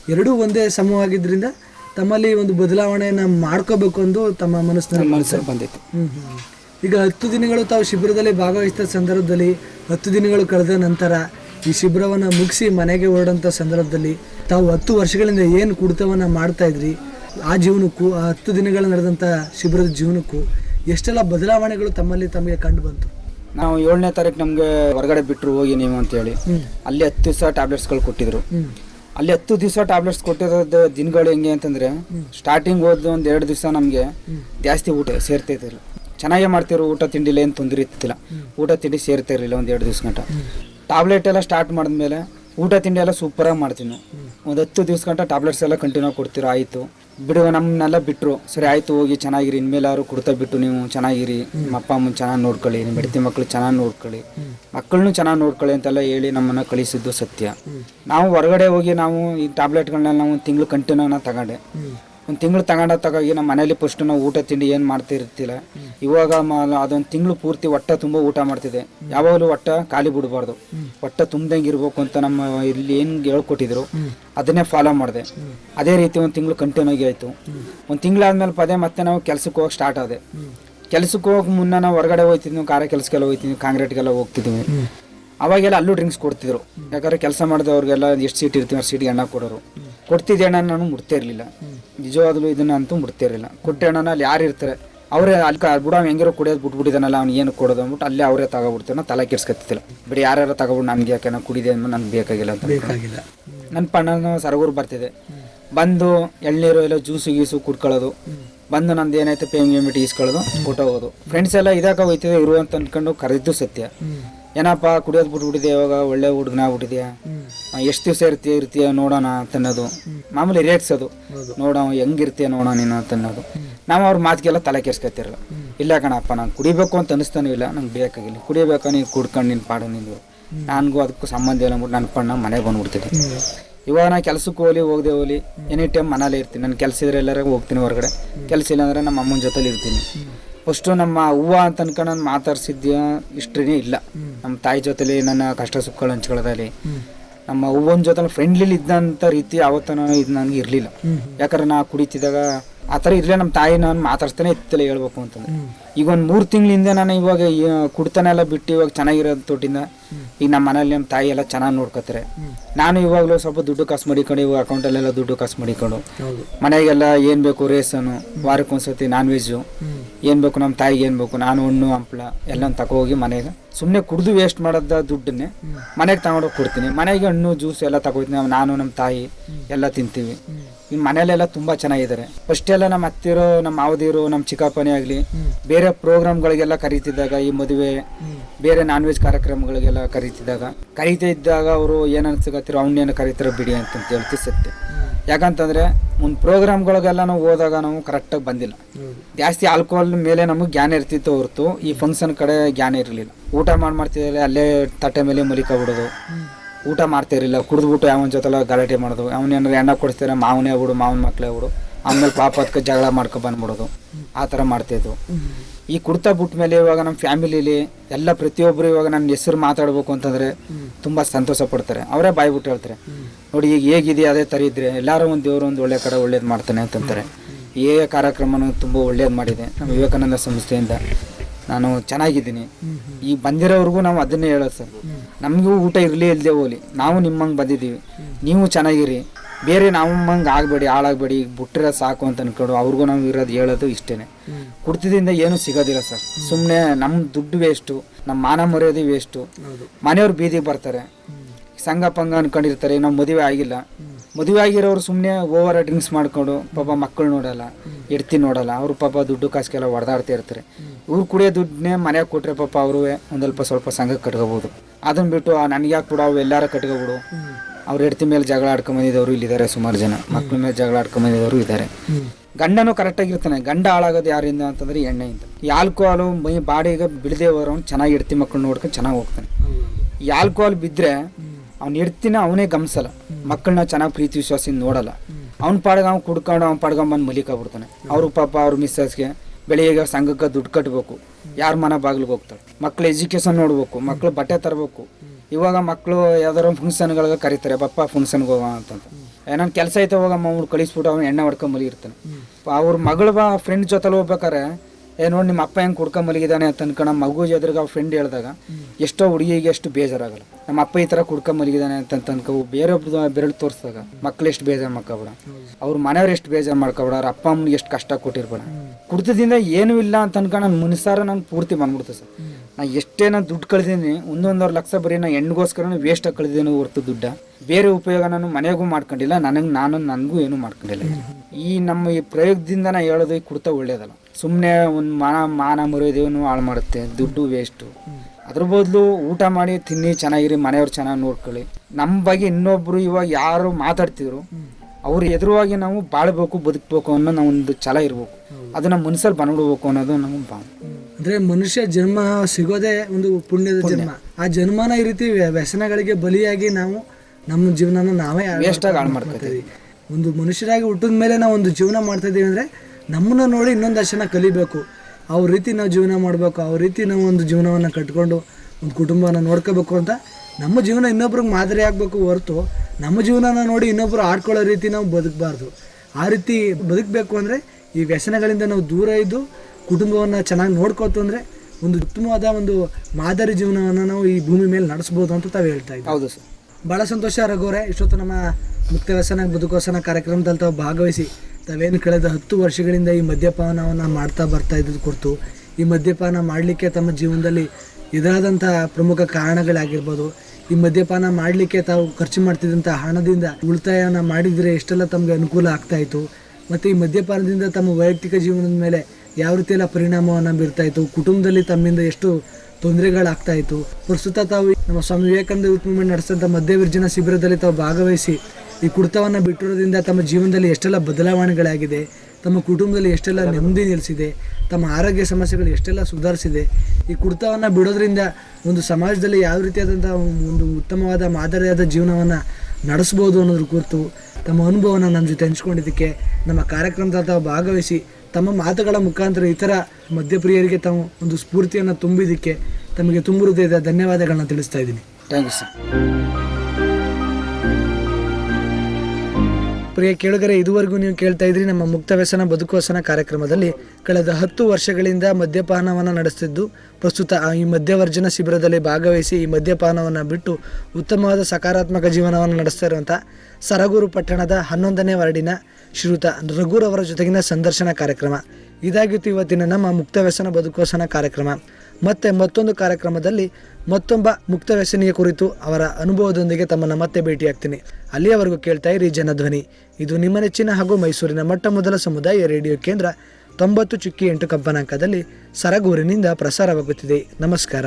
ಎರಡೂ ಒಂದೇ ಸಮವಾಗಿದ್ದರಿಂದ ತಮ್ಮಲ್ಲಿ ಒಂದು ಬದಲಾವಣೆಯನ್ನು ಮಾಡ್ಕೋಬೇಕು ಅಂದು ತಮ್ಮ ಮನಸ್ಸಿನಲ್ಲಿ ಮನಸ್ಸಲ್ಲಿ ಬಂದಿತ್ತು ಹ್ಮ್ ಹ್ಮ್. ಈಗ ಹತ್ತು ದಿನಗಳು ತಾವು ಶಿಬಿರದಲ್ಲಿ ಭಾಗವಹಿಸಿದ ಸಂದರ್ಭದಲ್ಲಿ ಹತ್ತು ದಿನಗಳು ಕಳೆದ ನಂತರ ಈ ಶಿಬಿರವನ್ನು ಮುಗಿಸಿ ಮನೆಗೆ ಹೊರಡುವಂಥ ಸಂದರ್ಭದಲ್ಲಿ ತಾವು ಹತ್ತು ವರ್ಷಗಳಿಂದ ಏನು ಕುಡಿತವನ್ನು ಮಾಡ್ತಾ ಇದ್ರಿ? ಆ ಜೀವನಕ್ಕೂ ಆ ಹತ್ತು ದಿನಗಳ ನಡೆದಂಥ ಶಿಬಿರದ ಜೀವನಕ್ಕೂ ಎಷ್ಟೆಲ್ಲ ಬದಲಾವಣೆಗಳು ತಮ್ಮಲ್ಲಿ ತಮಗೆ ಕಂಡು ಬಂತು? ನಾವು ಏಳನೇ ತಾರೀಕು ನಮಗೆ ಹೊರಗಡೆ ಬಿಟ್ಟರು ಹೋಗಿ ನೀವು ಅಂತೇಳಿ ಅಲ್ಲಿ ಹತ್ತು ದಿವಸ ಟ್ಯಾಬ್ಲೆಟ್ಸ್ಗಳು ಕೊಟ್ಟಿದ್ರು. ಅಲ್ಲಿ ಹತ್ತು ದಿವಸ ಟ್ಯಾಬ್ಲೆಟ್ಸ್ ಕೊಟ್ಟಿರೋದು ದಿನಗಳು ಹೆಂಗೆ ಅಂತಂದ್ರೆ ಸ್ಟಾರ್ಟಿಂಗ್ ಹೋದ ಒಂದು ಎರಡು ದಿವಸ ನಮಗೆ ಜಾಸ್ತಿ ಊಟ ಸೇರ್ತಾ ಇದ್ದಿಲ್ಲ ಚೆನ್ನಾಗೇ ಮಾಡ್ತಿರೋ ಊಟ ತಿಂಡಿಲ್ಲ ಏನು ತೊಂದರೆ ಇರ್ತಿಲ್ಲ. ಊಟ ತಿಂಡಿ ಸೇರ್ತಾ ಇರಲಿಲ್ಲ, ಒಂದು ಎರಡು ದಿವ್ಸ ಗಂಟ. ಟ್ಯಾಬ್ಲೆಟ್ ಎಲ್ಲ ಸ್ಟಾರ್ಟ್ ಮಾಡಿದ್ಮೇಲೆ ಊಟ ತಿಂಡಿ ಎಲ್ಲ ಸೂಪರಾಗಿ ಮಾಡ್ತೀನಿ. ಒಂದು ಹತ್ತು ದಿವ್ಸ ಗಂಟ ಟ್ಯಾಬ್ಲೆಟ್ಸ್ ಎಲ್ಲ ಕಂಟಿನ್ಯೂ ಕೊಡ್ತೀರೋ, ಆಯಿತು. ಬಿಡು ನಮ್ಮನ್ನೆಲ್ಲ ಬಿಟ್ಟರು ಸರಿ, ಆಯಿತು, ಹೋಗಿ ಚೆನ್ನಾಗಿರಿ. ಇನ್ಮೇಲಾದ್ರು ಕುಡ್ತಾ ಬಿಟ್ಟು ನೀವು ಚೆನ್ನಾಗಿರಿ. ನಿಮ್ಮ ಅಪ್ಪ, ಅಮ್ಮನ ಚೆನ್ನಾಗಿ ನೋಡ್ಕೊಳ್ಳಿ. ನಿಮ್ಮ ಹೆಂಡತಿ ಮಕ್ಳು ಚೆನ್ನಾಗಿ ನೋಡ್ಕೊಳ್ಳಿ. ಮಕ್ಕಳನ್ನು ಚೆನ್ನಾಗಿ ನೋಡ್ಕೊಳ್ಳಿ ಅಂತೆಲ್ಲ ಹೇಳಿ ನಮ್ಮನ್ನು ಕಳಿಸಿದ್ದು ಸತ್ಯ. ನಾವು ಹೊರಗಡೆ ಹೋಗಿ ನಾವು ಈ ಟ್ಯಾಬ್ಲೆಟ್ಗಳನ್ನೆಲ್ಲ ನಾವು ತಿಂಗಳು ಕಂಟಿನ್ಯೂನ ತಗೊಂಡೆ. ಒಂದು ತಿಂಗಳು ತಗೊಂಡ ತಗೋಗಿ ನಮ್ಮ ಮನೇಲಿ ಫಸ್ಟ್ ನಾವು ಊಟ ತಿಂಡಿ ಏನು ಮಾಡ್ತಿರ್ತಿಲ್ಲ. ಇವಾಗ ಅದೊಂದು ತಿಂಗಳು ಪೂರ್ತಿ ಹೊಟ್ಟೆ ತುಂಬ ಊಟ ಮಾಡ್ತಿದೆ ಯಾವಾಗಲೂ ಹೊಟ್ಟೆ ಖಾಲಿ ಬಿಡಬಾರ್ದು. ಹೊಟ್ಟೆ ತುಂಬ್ದಂಗೆ ಇರಬೇಕು ಅಂತ ನಮ್ಮ ಇಲ್ಲಿ ಏನು ಹೇಳ್ಕೊಟ್ಟಿದ್ರು, ಅದನ್ನೇ ಫಾಲೋ ಮಾಡಿದೆ. ಅದೇ ರೀತಿ ಒಂದು ತಿಂಗಳು ಕಂಟಿನ್ಯೂ ಆಗಿ ಆಯಿತು. ಒಂದು ತಿಂಗಳಾದ್ಮೇಲೆ ಪದೇ ಮತ್ತೆ ನಾವು ಕೆಲ್ಸಕ್ಕೆ ಹೋಗಿ ಸ್ಟಾರ್ಟ್ ಆದೆ. ಕೆಲ್ಸಕ್ಕೆ ಹೋಗಿ ಮುನ್ನ ನಾವು ಹೊರಗಡೆ ಹೋಗ್ತಿದ್ವಿ ಕಾರ ಕೆಲಸಕ್ಕೆಲ್ಲ ಹೋಗ್ತಿದ್ವಿ ಕಾಂಕ್ರೀಟ್ಗೆಲ್ಲ ಹೋಗ್ತಿದ್ವಿ. ಅವಾಗೆಲ್ಲ ಅಲ್ಲೂ ಡ್ರಿಂಕ್ಸ್ ಕೊಡ್ತಿದ್ರು. ಯಾಕಂದ್ರೆ ಕೆಲಸ ಮಾಡಿದವ್ರಿಗೆಲ್ಲ ಎಷ್ಟು ಸೀಟ್ ಇರ್ತೀವಿ ಅಷ್ಟು ಸೀಟ್ಗೆ ಎಣ್ಣ ಕೊಡೋರು. ಕೊಡ್ತಿದ್ದ ನಾನು ಮುಡ್ತಾ ಇರಲಿಲ್ಲ. ನಿಜವಾಗ್ಲೂ ಇದನ್ನ ಅಂತೂ ಮುಡ್ತಾ ಇರಲಿಲ್ಲ. ಕೊಟ್ಟ ಅಲ್ಲಿ ಯಾರು ಇರ್ತಾರೆ? ಅವರೇ ಅಲ್ಲಿ ಬಿಡ ಅವ್ನು ಹೆಂಗಿರೋ ಕುಡಿಯೋದು ಬಿಟ್ಬಿಟ್ಟಿದ್ದಾನಲ್ಲ ಅವ್ನು ಏನು ಕೊಡೋದು ಅಂದ್ಬಿಟ್ಟು ಅಲ್ಲೇ ಅವರೇ ತಗೊಬಿಡ್ತಾರೆ. ತಲೆ ಕೆಡ್ಸ್ಕತ್ತಿಲ್ಲ ಬಿಡಿ ಯಾರ್ಯಾರು ತಗೊಬಿಟ್ಟು ನನ್ಗೆ ಯಾಕೆ ನಾನು ಕುಡಿದೆ ಅಂದ್ಬಿಟ್ಟು ನನಗೆ ಬೇಕಾಗಿಲ್ಲ ಅಂತ ಬೇಕಾಗಿಲ್ಲ. ನನ್ನ ಪಣ್ಣನ ಸರಗೂರು ಬರ್ತಿದೆ. ಬಂದು ಎಳ್ನೀರು ಎಲ್ಲ ಜ್ಯೂಸು ಗೀಸು ಕುಡ್ಕೊಳ್ಳೋದು. ಬಂದು ನಂದು ಏನಾಯ್ತು ಪೇಮ್ ಗೇಮಿಟ್ ಈಸ್ಕೊಳ್ಳೋದು ಹೋಗೋದು ಫ್ರೆಂಡ್ಸ್ ಎಲ್ಲ ಇದಾಕ ಹೋಯ್ತಿದೆ ಇರುವಂತ ಅನ್ಕೊಂಡು ಕರೆದಿದ್ದು ಸತ್ಯ. ಏನಪ್ಪ ಕುಡಿಯೋದು ಬಿಟ್ಬಿಟ್ಟಿದೆ ಇವಾಗ? ಒಳ್ಳೆ ಹುಡುಗನ ಆಗ್ಬಿಟ್ಟಿದ್ಯಾ? ಎಷ್ಟು ದಿವಸ ಇರ್ತೀಯ ಇರ್ತೀಯ ನೋಡೋಣ ಅಂತನ್ನೋದು. ಮಾಮೂಲಿ ರೇಟ್ಸ್ ಅದು. ನೋಡೋಣ ಹೆಂಗಿರ್ತೀಯ ನೋಡೋಣ ನೀನು ಅಂತನ್ನೋದು. ನಾವು ಅವ್ರ ಮಾತಿಗೆಲ್ಲ ತಲೆ ಕೆಡ್ಸ್ಕೊತಿರಲ್ಲ. ಇಲ್ಲ ಕಣಪ್ಪ ನಾನು ಕುಡಿಬೇಕು ಅಂತ ಅನಿಸ್ತಾನೂ ಇಲ್ಲ ನಂಗೆ ಬೇಕಾಗಿಲ್ಲ. ಕುಡಿಬೇಕಾ ನೀನು ಕುಡ್ಕೊಂಡು ನೀನು ಪಾಡು ನಿಂದು ನನಗೂ ಅದಕ್ಕೂ ಸಂಬಂಧ ಇಲ್ಲ ಅಂದ್ಬಿಟ್ಟು ನನ್ನ ಪಣ್ಣ ಮನೆಗೆ ಬಂದ್ಬಿಡ್ತೀನಿ ಇವಾಗ ನಾ ಕೆಲ್ಸಕ್ಕೆ ಹೋಗಲಿ ಹೋಗದೆ ಹೋಗ್ಲಿ ಎನಿ ಟೈಮ್ ಮನೇಲೇ ಇರ್ತೀನಿ. ನನ್ನ ಕೆಲಸ ಇದ್ರೆ ಎಲ್ಲರೂ ಹೋಗ್ತೀನಿ ಹೊರಗಡೆ. ಕೆಲಸ ಇಲ್ಲ ಅಂದ್ರೆ ನಮ್ಮ ಅಮ್ಮನ ಜೊತೆಲಿ ಇರ್ತೀನಿ. ಫಸ್ಟು ನಮ್ಮ ಹೂವ ಅಂತ ಅನ್ಕೊಂಡು ನಾನು ಮಾತಾಡ್ಸಿದ್ಯ ಹಿಸ್ಟ್ರಿನೇ ಇಲ್ಲ. ನಮ್ಮ ತಾಯಿ ಜೊತೆಲಿ ನನ್ನ ಕಷ್ಟ ಸುಖಗಳು ಹಂಚ್ಕೊಳ್ಳೋದಲ್ಲಿ ನಮ್ಮ ಹೂವನ ಜೊತೆ ಫ್ರೆಂಡ್ಲಿ ಇದ್ದಂಥ ರೀತಿ ಯಾವತ್ತೂ ಇದು ನನಗೆ ಇರಲಿಲ್ಲ. ಯಾಕಂದ್ರೆ ನಾ ಕುಡಿತಿದ್ದಾಗ ಆ ಥರ ಇರಲಿಲ್ಲ ನಮ್ಮ ತಾಯಿ ನಾನು ಮಾತಾಡ್ತಾನೆ ಇತ್ತಿಲ್ಲ ಹೇಳ್ಬೇಕು ಅಂತಂದ್ರೆ ಈಗ ಒಂದು ಮೂರು ತಿಂಗಳಿಂದ ನಾನು ಇವಾಗ ಕುಡ್ತಾನೆ ಎಲ್ಲ ಬಿಟ್ಟು ಇವಾಗ ಚೆನ್ನಾಗಿರೋದು ತೊಟ್ಟಿಂದ ಈಗ ನಮ್ಮ ಮನೇಲಿ ನಮ್ಮ ತಾಯಿ ಎಲ್ಲ ಚೆನ್ನಾಗಿ ನೋಡ್ಕೊತಾರೆ. ನಾನು ಇವಾಗಲೂ ಸ್ವಲ್ಪ ದುಡ್ಡು ಕಾಸು ಮಾಡಿಕೊಂಡು ಇವಾಗ ಅಕೌಂಟಲ್ಲೆಲ್ಲ ದುಡ್ಡು ಕಾಸು ಮಾಡಿಕೊಂಡು ಮನೆಗೆಲ್ಲ ಏನು ಬೇಕು ರೇಸನು ವಾರಕ್ಕೆ ಒಂದ್ಸತಿ ನಾನ್ ವೆಜ್ಜು ಏನು ಬೇಕು ನಮ್ಮ ತಾಯಿಗೆ ಏನು ಬೇಕು ನಾನು ಹಣ್ಣು ಹಂಪ್ಲ ಎಲ್ಲ ತಗೋಗಿ ಮನೆಗೆ ಸುಮ್ಮನೆ ಕುಡಿದು ವೇಸ್ಟ್ ಮಾಡೋದ ದುಡ್ಡನ್ನೇ ಮನೆಗೆ ತಗೊಂಡೋಗಿ ಕೊಡ್ತೀನಿ. ಮನೆಗೆ ಹಣ್ಣು ಜ್ಯೂಸ್ ಎಲ್ಲ ತಗೋತೀನಿ. ನಾನು ನಮ್ಮ ತಾಯಿ ಎಲ್ಲ ತಿಂತೀವಿ. ಈ ಮನೇಲೆಲ್ಲ ತುಂಬ ಚೆನ್ನಾಗಿದ್ದಾರೆ. ಫಸ್ಟ್ ಎಲ್ಲ ನಮ್ಮ ಅತ್ತಿರೋ ನಮ್ಮ ಮಾವದಿರು ನಮ್ಮ ಚಿಕ್ಕಪ್ಪನೇ ಆಗಲಿ ಬೇರೆ ಪ್ರೋಗ್ರಾಮ್ಗಳಿಗೆಲ್ಲ ಕರೀತಿದ್ದಾಗ ಈ ಮದುವೆ ಬೇರೆ ನಾನ್ ವೆಜ್ ಕಾರ್ಯಕ್ರಮಗಳಿಗೆಲ್ಲ ಕರೀತಿದ್ದಾಗ ಕರೀತಾ ಇದ್ದಾಗ ಅವರು ಏನು ಅನ್ಸಕತ್ತಿರೋ ಅವ್ನೇನು ಕರೀತಾರೋ ಬಿಡಿ ಅಂತ ಹೇಳ್ತಿ ಸತ್ಯ. ಯಾಕಂತಂದ್ರೆ ಒಂದು ಪ್ರೋಗ್ರಾಮ್ಗಳಿಗೆಲ್ಲ ನಾವು ಹೋದಾಗ ನಾವು ಕರೆಕ್ಟಾಗಿ ಬಂದಿಲ್ಲ. ಜಾಸ್ತಿ ಆಲ್ಕೋಹಾಲ್ ಮೇಲೆ ನಮಗೆ ಜ್ಞಾನ ಇರ್ತಿತ್ತು ಹೊರತು ಈ ಫಂಕ್ಷನ್ ಕಡೆ ಜ್ಞಾನ ಇರಲಿಲ್ಲ. ಊಟ ಮಾಡಿ ಮಾಡ್ತಿದ್ರೆ ಅಲ್ಲೇ ತಟ್ಟೆ ಮೇಲೆ ಮಲಿಕ ಬಿಡೋದು ಊಟ ಮಾಡ್ತಿರಲಿಲ್ಲ ಕುಡಿದ್ಬಿಟ್ಟು ಯಾವನ ಜೊತೆಲ್ಲ ಗಲಾಟೆ ಮಾಡೋದು. ಅವನೇನಾರು ಎಣ್ಣ ಕೊಡಿಸ್ತಾರೆ, ಮಾವನೇ ಬಿಡು ಮಾವನ ಮಕ್ಕಳೇ ಬಿಡು ಆಮೇಲೆ ಪಾಪ ಅದಕ್ಕೆ ಜಗಳ ಮಾಡ್ಕೊ ಬಂದ್ಬಿಡೋದು. ಆ ಥರ ಮಾಡ್ತಿದ್ವು ಈ ಕುಡ್ತಾ ಬಿಟ್ಟ ಮೇಲೆ ಇವಾಗ ನಮ್ಮ ಫ್ಯಾಮಿಲಿಲಿ ಎಲ್ಲ ಪ್ರತಿಯೊಬ್ಬರು ಇವಾಗ ನನ್ನ ಹೆಸರು ಮಾತಾಡಬೇಕು ಅಂತಂದರೆ ತುಂಬ ಸಂತೋಷ ಪಡ್ತಾರೆ. ಅವರೇ ಬಾಯ್ಬಿಟ್ಟು ಹೇಳ್ತಾರೆ. ನೋಡಿ, ಈಗ ಹೇಗಿದೆ, ಅದೇ ಥರ ಇದ್ರೆ ಎಲ್ಲರೂ ಒಂದು ದೇವರು ಒಂದು ಒಳ್ಳೆ ಕಡೆ ಒಳ್ಳೇದು ಮಾಡ್ತಾನೆ ಅಂತಂತಾರೆ. ಏ ಕಾರ್ಯಕ್ರಮನೂ ತುಂಬ ಒಳ್ಳೇದು ಮಾಡಿದೆ. ನಮ್ಮ ವಿವೇಕಾನಂದ ಸಂಸ್ಥೆಯಿಂದ. ನಾನು ಚೆನ್ನಾಗಿದ್ದೀನಿ. ಈ ಬಂದಿರೋವರೆಗೂ ನಾವು ಅದನ್ನೇ ಹೇಳೋದು ಸರ್. ನಮಗೂ ಊಟ ಇರಲಿ ಇಲ್ಲದೆ ಹೋಗಲಿ. ನಾವು ನಿಮ್ಮಂಗೆ ಬಂದಿದ್ದೀವಿ. ನೀವು ಚೆನ್ನಾಗಿರಿ. ಬೇರೆ ನಮ್ಮಂಗೆ ಆಗಬೇಡಿ ಹಾಳಾಗಬೇಡಿ. ಬಿಟ್ಟಿರೋ ಸಾಕು ಅಂತ ಅನ್ಕೊಂಡು ಅವ್ರಿಗೂ ನಾವು ಇರೋದು ಹೇಳೋದು ಇಷ್ಟೇ ಕುಡ್ತಿದ್ದಿಂದ ಏನೂ ಸಿಗೋದಿಲ್ಲ ಸರ್. ಸುಮ್ಮನೆ ನಮ್ಮ ದುಡ್ಡು ವೇಸ್ಟು ನಮ್ಮ ಮಾನ ಮರ್ಯಾದೆ ವೇಸ್ಟು ಮನೆಯವ್ರು ಬೀದಿಗೆ ಬರ್ತಾರೆ. ಸಂಘ ಪಂಗ ಅನ್ಕೊಂಡಿರ್ತಾರೆ. ನಮ್ಮ ಮದುವೆ ಆಗಿಲ್ಲ. ಮದುವೆ ಆಗಿರೋರು ಸುಮ್ಮನೆ ಓವರ್ ಡ್ರಿಂಕ್ಸ್ ಮಾಡ್ಕೊಂಡು ಪಾಪ ಮಕ್ಕಳು ನೋಡಲ್ಲ ಹೆಡ್ತಿ ನೋಡಲ್ಲ. ಅವರು ಪಾಪ ದುಡ್ಡು ಕಾಸಿಗೆಲ್ಲ ಹೊಡೆದಾಡ್ತಾ ಇರ್ತಾರೆ. ಇವ್ರು ಕುಡಿಯೋ ದುಡ್ಡನ್ನೇ ಮನೆಯಾಗ ಕೊಟ್ಟರೆ ಪಾಪ ಅವರು ಒಂದಲ್ಪ ಸ್ವಲ್ಪ ಸಂಘಕ್ಕೆ ಕಟ್ಕೋಬೋದು. ಅದನ್ನ ಬಿಟ್ಟು ನನಗೆ ಯಾಕೆ ಅವ್ರು ಅವು ಎಲ್ಲಾರ ಕಟ್ಕೋಬಿಡು ಅವ್ರ ಹೆಡ್ತಿ ಮೇಲೆ ಜಗಳ ಆಡ್ಕೊಂಡ್ ಬಂದಿದ್ದವರು ಇಲ್ಲಿದ್ದಾರೆ ಸುಮಾರು ಜನ. ಮಕ್ಳ ಮೇಲೆ ಜಗಳ ಆಡ್ಕೊಂಬಂದಿದ್ದವರು ಇದ್ದಾರೆ. ಗಂಡನೂ ಕರೆಕ್ಟಾಗಿರ್ತಾನೆ ಗಂಡ ಹಾಳಾಗೋದು ಯಾರಿಂದ ಅಂತಂದ್ರೆ ಎಣ್ಣೆಯಿಂದ. ಈ ಮೈ ಬಾಡಿಗೆ ಬಿಡದೆ ಹೋರೋನು ಚೆನ್ನಾಗಿ ಹೆಡ್ತಿ ಮಕ್ಕಳು ನೋಡ್ಕೊಂಡು ಚೆನ್ನಾಗಿ ಹೋಗ್ತಾನೆ. ಈ ಬಿದ್ದರೆ ಅವ್ನ ಹೆಡ್ತಿನ ಅವನೇ ಗಮನಿಸಲ್ಲ ಮಕ್ಕಳನ್ನ ಚೆನ್ನಾಗಿ ಪ್ರೀತಿ ವಿಶ್ವಾಸದಿಂದ ನೋಡಲ್ಲ. ಅವ್ನ ಪಾಡ್ಗ ಅವ್ನು ಕುಡ್ಕೊಂಡು ಅವ್ನ ಪಾಡ್ಕೊಂಬಂದು ಮಲಿಕಾಗ್ಬಿಡ್ತಾನೆ ಅವರು ಪಾಪ ಅವ್ರ ಮಿಸ್ಸಸ್ಗೆ ಬೆಳಿಗ್ಗೆ ಸಂಘಕ್ಕೆ ದುಡ್ಡು ಕಟ್ಟಬೇಕು ಯಾರ ಮನೆ ಬಾಗಿಲಿಗೆ ಹೋಗ್ತಾರೆ ಮಕ್ಳು ಎಜುಕೇಶನ್ ನೋಡ್ಬೇಕು ಮಕ್ಳು ಬಟ್ಟೆ ತರಬೇಕು. ಇವಾಗ ಮಕ್ಕಳು ಯಾವ್ದಾರ ಫಂಕ್ಷನ್ಗಳಿಗೆ ಕರೀತಾರೆ ಬಪ್ಪ ಫಂಕ್ಷನ್ಗೆ ಹೋಗ ಅಂತಂತ. ಏನೋ ಕೆಲಸ ಐತೆ ಹೋಗಮ್ಮ ಅವ್ನು ಕಳಿಸ್ಬಿಟ್ಟು ಅವ್ನು ಎಣ್ಣೆ ಹೊಡ್ಕೊಂಡ್ ಮಲಗಿರ್ತಾನೆ. ಅವ್ರ ಮಗಳು ಬಾ ಫ್ರೆಂಡ್ ಜೊತೆಲಿ ಹೋಗ್ಬೇಕಾರೆ ಏ ನೋಡಿ, ನಿಮ್ಮ ಅಪ್ಪ ಹೆಂಗೆ ಕುಡ್ಕೊಂಡ್ ಮಲಗಿದಾನೆ ಅಂತ ಅನ್ಕೊಂಡು ನಮ್ಮ ಮಗು ಎದುರಿಗೆ ಅವ್ರ ಫ್ರೆಂಡ್ ಹೇಳಿದಾಗ, ಎಷ್ಟೋ ಹುಡುಗಿಗೆ ಎಷ್ಟು ಬೇಜಾರಾಗಲ್ಲ. ನಮ್ಮ ಅಪ್ಪ ಈ ಥರ ಕುಡ್ಕೊ ಮಲಗಿದಾನೆ ಅಂತ ಅನ್ಕೊ ಬೇರೆ ಬೆರಳು ತೋರಿಸಿದಾಗ, ಮಕ್ಳು ಎಷ್ಟು ಬೇಜಾರು ಮಾಡ್ಕೊಬೇಡ. ಅವ್ರ ಮನೆಯವ್ರು ಎಷ್ಟು ಬೇಜಾರು ಮಾಡ್ಕೊಬೇಡ, ಅವ್ರ ಅಪ್ಪ ಅಮ್ಮನಿಗೆ ಎಷ್ಟು ಕಷ್ಟ ಕೊಟ್ಟಿರ್ಬೇಡ. ಕುಡ್ತದಿಂದ ಏನೂ ಇಲ್ಲ ಅಂತ ಅನ್ಕೊಂಡು ನನ್ನ ಮುನಿಸಾರ ನಾನು ಪೂರ್ತಿ ಬಂದ್ಬಿಡ್ತು ಸರ್. ನಾ ಎಷ್ಟೇ ನಾನು ದುಡ್ಡು ಕಳೆದಿದ್ದೀನಿ ಒಂದೊಂದೂವರೆ ಲಕ್ಷ ಬರೀ ನಾನು ಹೆಣ್ಗೋಸ್ಕರ ವೇಸ್ಟ್ ಕಳೆದೇನು ಹೊರತು ದುಡ್ಡ. ಬೇರೆ ಉಪಯೋಗ ನಾನು ಮನೆಗೂ ಮಾಡ್ಕೊಂಡಿಲ್ಲ, ನನಗೆ ನಾನು, ನನಗೂ ಏನೂ ಮಾಡ್ಕೊಂಡಿಲ್ಲ. ಈ ನಮ್ಮ ಈ ಪ್ರಯೋಗದಿಂದ ನಾ ಹೇಳೋದು ಈ ಕುಡ್ತಾ ಒಳ್ಳೇದಲ್ಲ. ಸುಮ್ಮನೆ ಒಂದು ಮಾನ ಮಾನ ಮರ್ಯಾದೆಯನ್ನು ಹಾಳು ಮಾಡುತ್ತೆ ದುಡ್ಡು ವೇಸ್ಟು ಅದ್ರ ಬದಲು ಊಟ ಮಾಡಿ ತಿನ್ನಿ ಚೆನ್ನಾಗಿರಿ ಮನೆಯವ್ರು ಚೆನ್ನಾಗಿ ನೋಡ್ಕೊಳ್ಳಿ. ನಮ್ಮ ಬಗ್ಗೆ ಇನ್ನೊಬ್ಬರು ಇವಾಗ ಯಾರು ಮಾತಾಡ್ತಿದ್ರು ಅವ್ರ ಎದುರುವಾಗಿ ನಾವು ಬಾಳ್ಬೇಕು ಬದುಕಬೇಕು ಅನ್ನೋ ನಾವು ಒಂದು ಛಲ ಇರಬೇಕು. ಅದನ್ನ ಮನಸ್ಸಲ್ಲಿ ಬಂದ್ಬಿಡ್ಬೇಕು ಅನ್ನೋದು ನಮ್ಮ ಭಾವನೆ. ಅಂದ್ರೆ ಮನುಷ್ಯ ಜನ್ಮ ಸಿಗೋದೇ ಒಂದು ಪುಣ್ಯದ ಜನ್ಮ. ಆ ಜನ್ಮನ ಈ ರೀತಿ ವ್ಯ- ವ್ಯಸನಗಳಿಗೆ ಬಲಿಯಾಗಿ ನಾವು ನಮ್ಮ ಜೀವನನ ನಾವೇ ವೇಸ್ಟಾಗಿ ಹಾಳು ಮಾಡ್ಕೊತೀವಿ. ಒಂದು ಮನುಷ್ಯರಾಗಿ ಹುಟ್ಟಿದ ಮೇಲೆ ನಾವು ಒಂದು ಜೀವನ ಮಾಡ್ತಾ ಇದೀವಿ ಅಂದ್ರೆ ನಮ್ಮನ್ನ ನೋಡಿ ಇನ್ನೊಂದಷ್ಟು ಜನ ಕಲಿಬೇಕು. ಅವ್ರ ರೀತಿ ನಾವು ಜೀವನ ಮಾಡಬೇಕು ಅವ್ರ ರೀತಿ ನಾವು ಒಂದು ಜೀವನವನ್ನು ಕಟ್ಕೊಂಡು ಒಂದು ಕುಟುಂಬನ ನೋಡ್ಕೋಬೇಕು ಅಂತ ನಮ್ಮ ಜೀವನ ಇನ್ನೊಬ್ರಿಗೆ ಮಾದರಿ ಆಗಬೇಕು ಹೊರತು ನಮ್ಮ ಜೀವನನ ನೋಡಿ ಇನ್ನೊಬ್ರು ಆಡ್ಕೊಳ್ಳೋ ರೀತಿ ನಾವು ಬದುಕಬಾರ್ದು. ಆ ರೀತಿ ಬದುಕಬೇಕು ಅಂದರೆ ಈ ವ್ಯಸನಗಳಿಂದ ನಾವು ದೂರ ಇದ್ದು ಕುಟುಂಬವನ್ನು ಚೆನ್ನಾಗಿ ನೋಡ್ಕೋತು ಅಂದರೆ ಒಂದು ಉತ್ತಮವಾದ ಒಂದು ಮಾದರಿ ಜೀವನವನ್ನು ನಾವು ಈ ಭೂಮಿ ಮೇಲೆ ನಡೆಸ್ಬೋದು ಅಂತ ತಾವು ಹೇಳ್ತಾ ಇದ್ದೀವಿ. ಹೌದು ಸರ್. ಭಾಳ ಸಂತೋಷ ರಘುವರೇ ಇಷ್ಟೊತ್ತು ನಮ್ಮ ಮುಕ್ತ ವ್ಯಸನ ಬದುಕೋಸನ ಕಾರ್ಯಕ್ರಮದಲ್ಲಿ ತಾವು ಭಾಗವಹಿಸಿ ತಾವೇನು ಕಳೆದ ಹತ್ತು ವರ್ಷಗಳಿಂದ ಈ ಮದ್ಯಪಾನವನ್ನು ಮಾಡ್ತಾ ಬರ್ತಾ ಇದ್ದದ್ದು ಕುರಿತು, ಈ ಮದ್ಯಪಾನ ಮಾಡಲಿಕ್ಕೆ ತಮ್ಮ ಜೀವನದಲ್ಲಿ ಎದುರಾದಂಥ ಪ್ರಮುಖ ಕಾರಣಗಳಾಗಿರ್ಬೋದು. ಈ ಮದ್ಯಪಾನ ಮಾಡಲಿಕ್ಕೆ ತಾವು ಖರ್ಚು ಮಾಡ್ತಿದ್ದಂಥ ಹಣದಿಂದ ಉಳಿತಾಯನ ಮಾಡಿದರೆ ಎಷ್ಟೆಲ್ಲ ತಮಗೆ ಅನುಕೂಲ ಆಗ್ತಾಯಿತ್ತು ಮತ್ತು ಈ ಮದ್ಯಪಾನದಿಂದ ತಮ್ಮ ವೈಯಕ್ತಿಕ ಜೀವನದ ಮೇಲೆ ಯಾವ ರೀತಿಯೆಲ್ಲ ಪರಿಣಾಮವನ್ನು ಬೀರ್ತಾಯಿತ್ತು ಕುಟುಂಬದಲ್ಲಿ ತಮ್ಮಿಂದ ಎಷ್ಟು ತೊಂದರೆಗಳಾಗ್ತಾಯಿತ್ತು ಪ್ರಸ್ತುತ ತಾವು ನಮ್ಮ ಸ್ವಾಮಿ ವಿವೇಕಾನಂದ ಮೂವ್ಮೆಂಟ್ ನಡೆಸಿದಂಥ ಮಧ್ಯವಿರ್ಜನ ಶಿಬಿರದಲ್ಲಿ ತಾವು ಭಾಗವಹಿಸಿ ಈ ಕುಡಿತವನ್ನು ಬಿಟ್ಟಿರೋದ್ರಿಂದ ತಮ್ಮ ಜೀವನದಲ್ಲಿ ಎಷ್ಟೆಲ್ಲ ಬದಲಾವಣೆಗಳಾಗಿದೆ, ತಮ್ಮ ಕುಟುಂಬದಲ್ಲಿ ಎಷ್ಟೆಲ್ಲ ನೆಮ್ಮದಿ ನಿಲ್ಲಿಸಿದೆ ತಮ್ಮ ಆರೋಗ್ಯ ಸಮಸ್ಯೆಗಳು ಎಷ್ಟೆಲ್ಲ ಸುಧಾರಿಸಿದೆ, ಈ ಕುಡಿತವನ್ನು ಬಿಡೋದ್ರಿಂದ ಒಂದು ಸಮಾಜದಲ್ಲಿ ಯಾವ ರೀತಿಯಾದಂಥ ಒಂದು ಉತ್ತಮವಾದ ಮಾದರಿಯಾದ ಜೀವನವನ್ನು ನಡೆಸ್ಬೋದು ಅನ್ನೋದ್ರ ಕುರಿತು, ತಮ್ಮ ಅನುಭವವನ್ನು ನಮ್ಮ ಜೊತೆ ಹಂಚ್ಕೊಂಡಿದ್ದಕ್ಕೆ, ನಮ್ಮ ಕಾರ್ಯಕ್ರಮದ ಭಾಗವಹಿಸಿ, ತಮ್ಮ ಮಾತುಗಳ ಮುಖಾಂತರ ಇತರ ಮಧ್ಯಪ್ರಿಯರಿಗೆ ತಾವು ಒಂದು ಸ್ಫೂರ್ತಿಯನ್ನು ತುಂಬಿದ್ದಕ್ಕೆ ತಮಗೆ ತುಂಬ ಹೃದಯದ ಧನ್ಯವಾದಗಳನ್ನ ತಿಳಿಸ್ತಾ ಇದ್ದೀನಿ. Thank you sir. ಪ್ರಿಯ ಕೇಳುಗರೆ, ಇದುವರೆಗೂ ನೀವು ಕೇಳ್ತಾ ಇದ್ರಿ ನಮ್ಮ ಮುಕ್ತ ವ್ಯಸನ ಬದುಕುವಸನ ಕಾರ್ಯಕ್ರಮದಲ್ಲಿ ಕಳೆದ ಹತ್ತು ವರ್ಷಗಳಿಂದ ಮದ್ಯಪಾನವನ್ನು ನಡೆಸ್ತಿದ್ದು. ಪ್ರಸ್ತುತ ಈ ಮದ್ಯವರ್ಜನ ಶಿಬಿರದಲ್ಲಿ ಭಾಗವಹಿಸಿ ಈ ಮದ್ಯಪಾನವನ್ನು ಬಿಟ್ಟು ಉತ್ತಮವಾದ ಸಕಾರಾತ್ಮಕ ಜೀವನವನ್ನು ನಡೆಸ್ತಾ ಇರುವಂಥ ಸರಗೂರು ಪಟ್ಟಣದ ಹನ್ನೊಂದನೇ ವಾರ್ಡಿನ ಶ್ರೀಯುತ ರಘುರವರ ಜೊತೆಗಿನ ಸಂದರ್ಶನ ಕಾರ್ಯಕ್ರಮ. ಇದಾಗಿತ್ತು ಇವತ್ತಿನ ನಮ್ಮ ಮುಕ್ತ ವ್ಯಸನ ಬದುಕುವಸನ ಕಾರ್ಯಕ್ರಮ. ಮತ್ತೆ ಮತ್ತೊಂದು ಕಾರ್ಯಕ್ರಮದಲ್ಲಿ ಮತ್ತೊಬ್ಬ ಮುಕ್ತ ವ್ಯಸನಿಯ ಕುರಿತು ಅವರ ಅನುಭವದೊಂದಿಗೆ ತಮ್ಮನ್ನು ಮತ್ತೆ ಭೇಟಿಯಾಗ್ತೀನಿ. ಅಲ್ಲಿಯವರೆಗೂ ಕೇಳ್ತಾ ಇರಿ ಜನಧ್ವನಿ. ಇದು ನಿಮ್ಮ ನೆಚ್ಚಿನ ಹಾಗೂ ಮೈಸೂರಿನ ಮೊಟ್ಟ ಮೊದಲ ಸಮುದಾಯ ರೇಡಿಯೋ ಕೇಂದ್ರ ತೊಂಬತ್ತು ಚುಕ್ಕಿ ಎಂಟು ಕಂಪನಾಂಕದಲ್ಲಿ ಸರಗೂರಿನಿಂದ ಪ್ರಸಾರವಾಗುತ್ತಿದೆ. ನಮಸ್ಕಾರ.